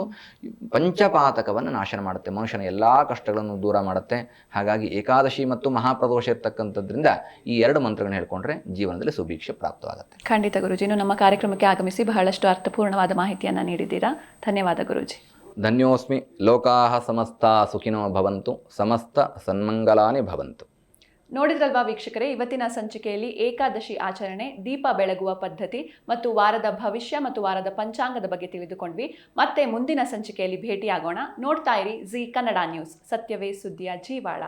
ಪಂಚಪಾತಕವನ್ನು ನಾಶನ ಮಾಡುತ್ತೆ. ಮನುಷ್ಯನ ಎಲ್ಲ ಕಷ್ಟಗಳನ್ನು ದೂರ ಮಾಡುತ್ತೆ. ಹಾಗಾಗಿ ಏಕಾದಶಿ ಮತ್ತು ಮಹಾಪ್ರದೋಷ ಇರ್ತಕ್ಕಂಥದ್ರಿಂದ ಈ ಎರಡು ಮಂತ್ರಗಳನ್ನ ಹೇಳ್ಕೊಂಡ್ರೆ ಜೀವನದಲ್ಲಿ ಸುಭೀಕ್ಷೆ ಪ್ರಾಪ್ತವಾಗುತ್ತೆ. ಖಂಡಿತ ಗುರುಜಿ ನಮ್ಮ ಕಾರ್ಯಕ್ರಮಕ್ಕೆ ಆಗಮಿಸಿ ಬಹಳಷ್ಟು ಅರ್ಥಪೂರ್ಣವಾದ ಮಾಹಿತಿಯನ್ನು ನೀಡಿದ್ದೀರಾ. ಧನ್ಯವಾದ ಗುರುಜಿ. ಧನ್ಯೋಸ್ಮಿ. ಲೋಕಾಹ ಸಮಸ್ತ ಸುಖಿನೋ ಭವಂತು. ಸಮಸ್ತ ಸನ್ಮಂಗಲಾನಿ ಭವಂತು. ನೋಡಿದ್ರಲ್ವಾ ವೀಕ್ಷಕರೇ ಇವತ್ತಿನ ಸಂಚಿಕೆಯಲ್ಲಿ ಏಕಾದಶಿ ಆಚರಣೆ ದೀಪ ಬೆಳಗುವ ಪದ್ಧತಿ ಮತ್ತು ವಾರದ ಭವಿಷ್ಯ ಮತ್ತು ವಾರದ ಪಂಚಾಂಗದ ಬಗ್ಗೆ ತಿಳಿದುಕೊಂಡ್ವಿ. ಮತ್ತೆ ಮುಂದಿನ ಸಂಚಿಕೆಯಲ್ಲಿ ಭೇಟಿಯಾಗೋಣ. ನೋಡ್ತಾ ಇರಿ ಜಿ ಕನ್ನಡ ನ್ಯೂಸ್. ಸತ್ಯವೇ ಸುದ್ದಿಯ ಜೀವಾಳ.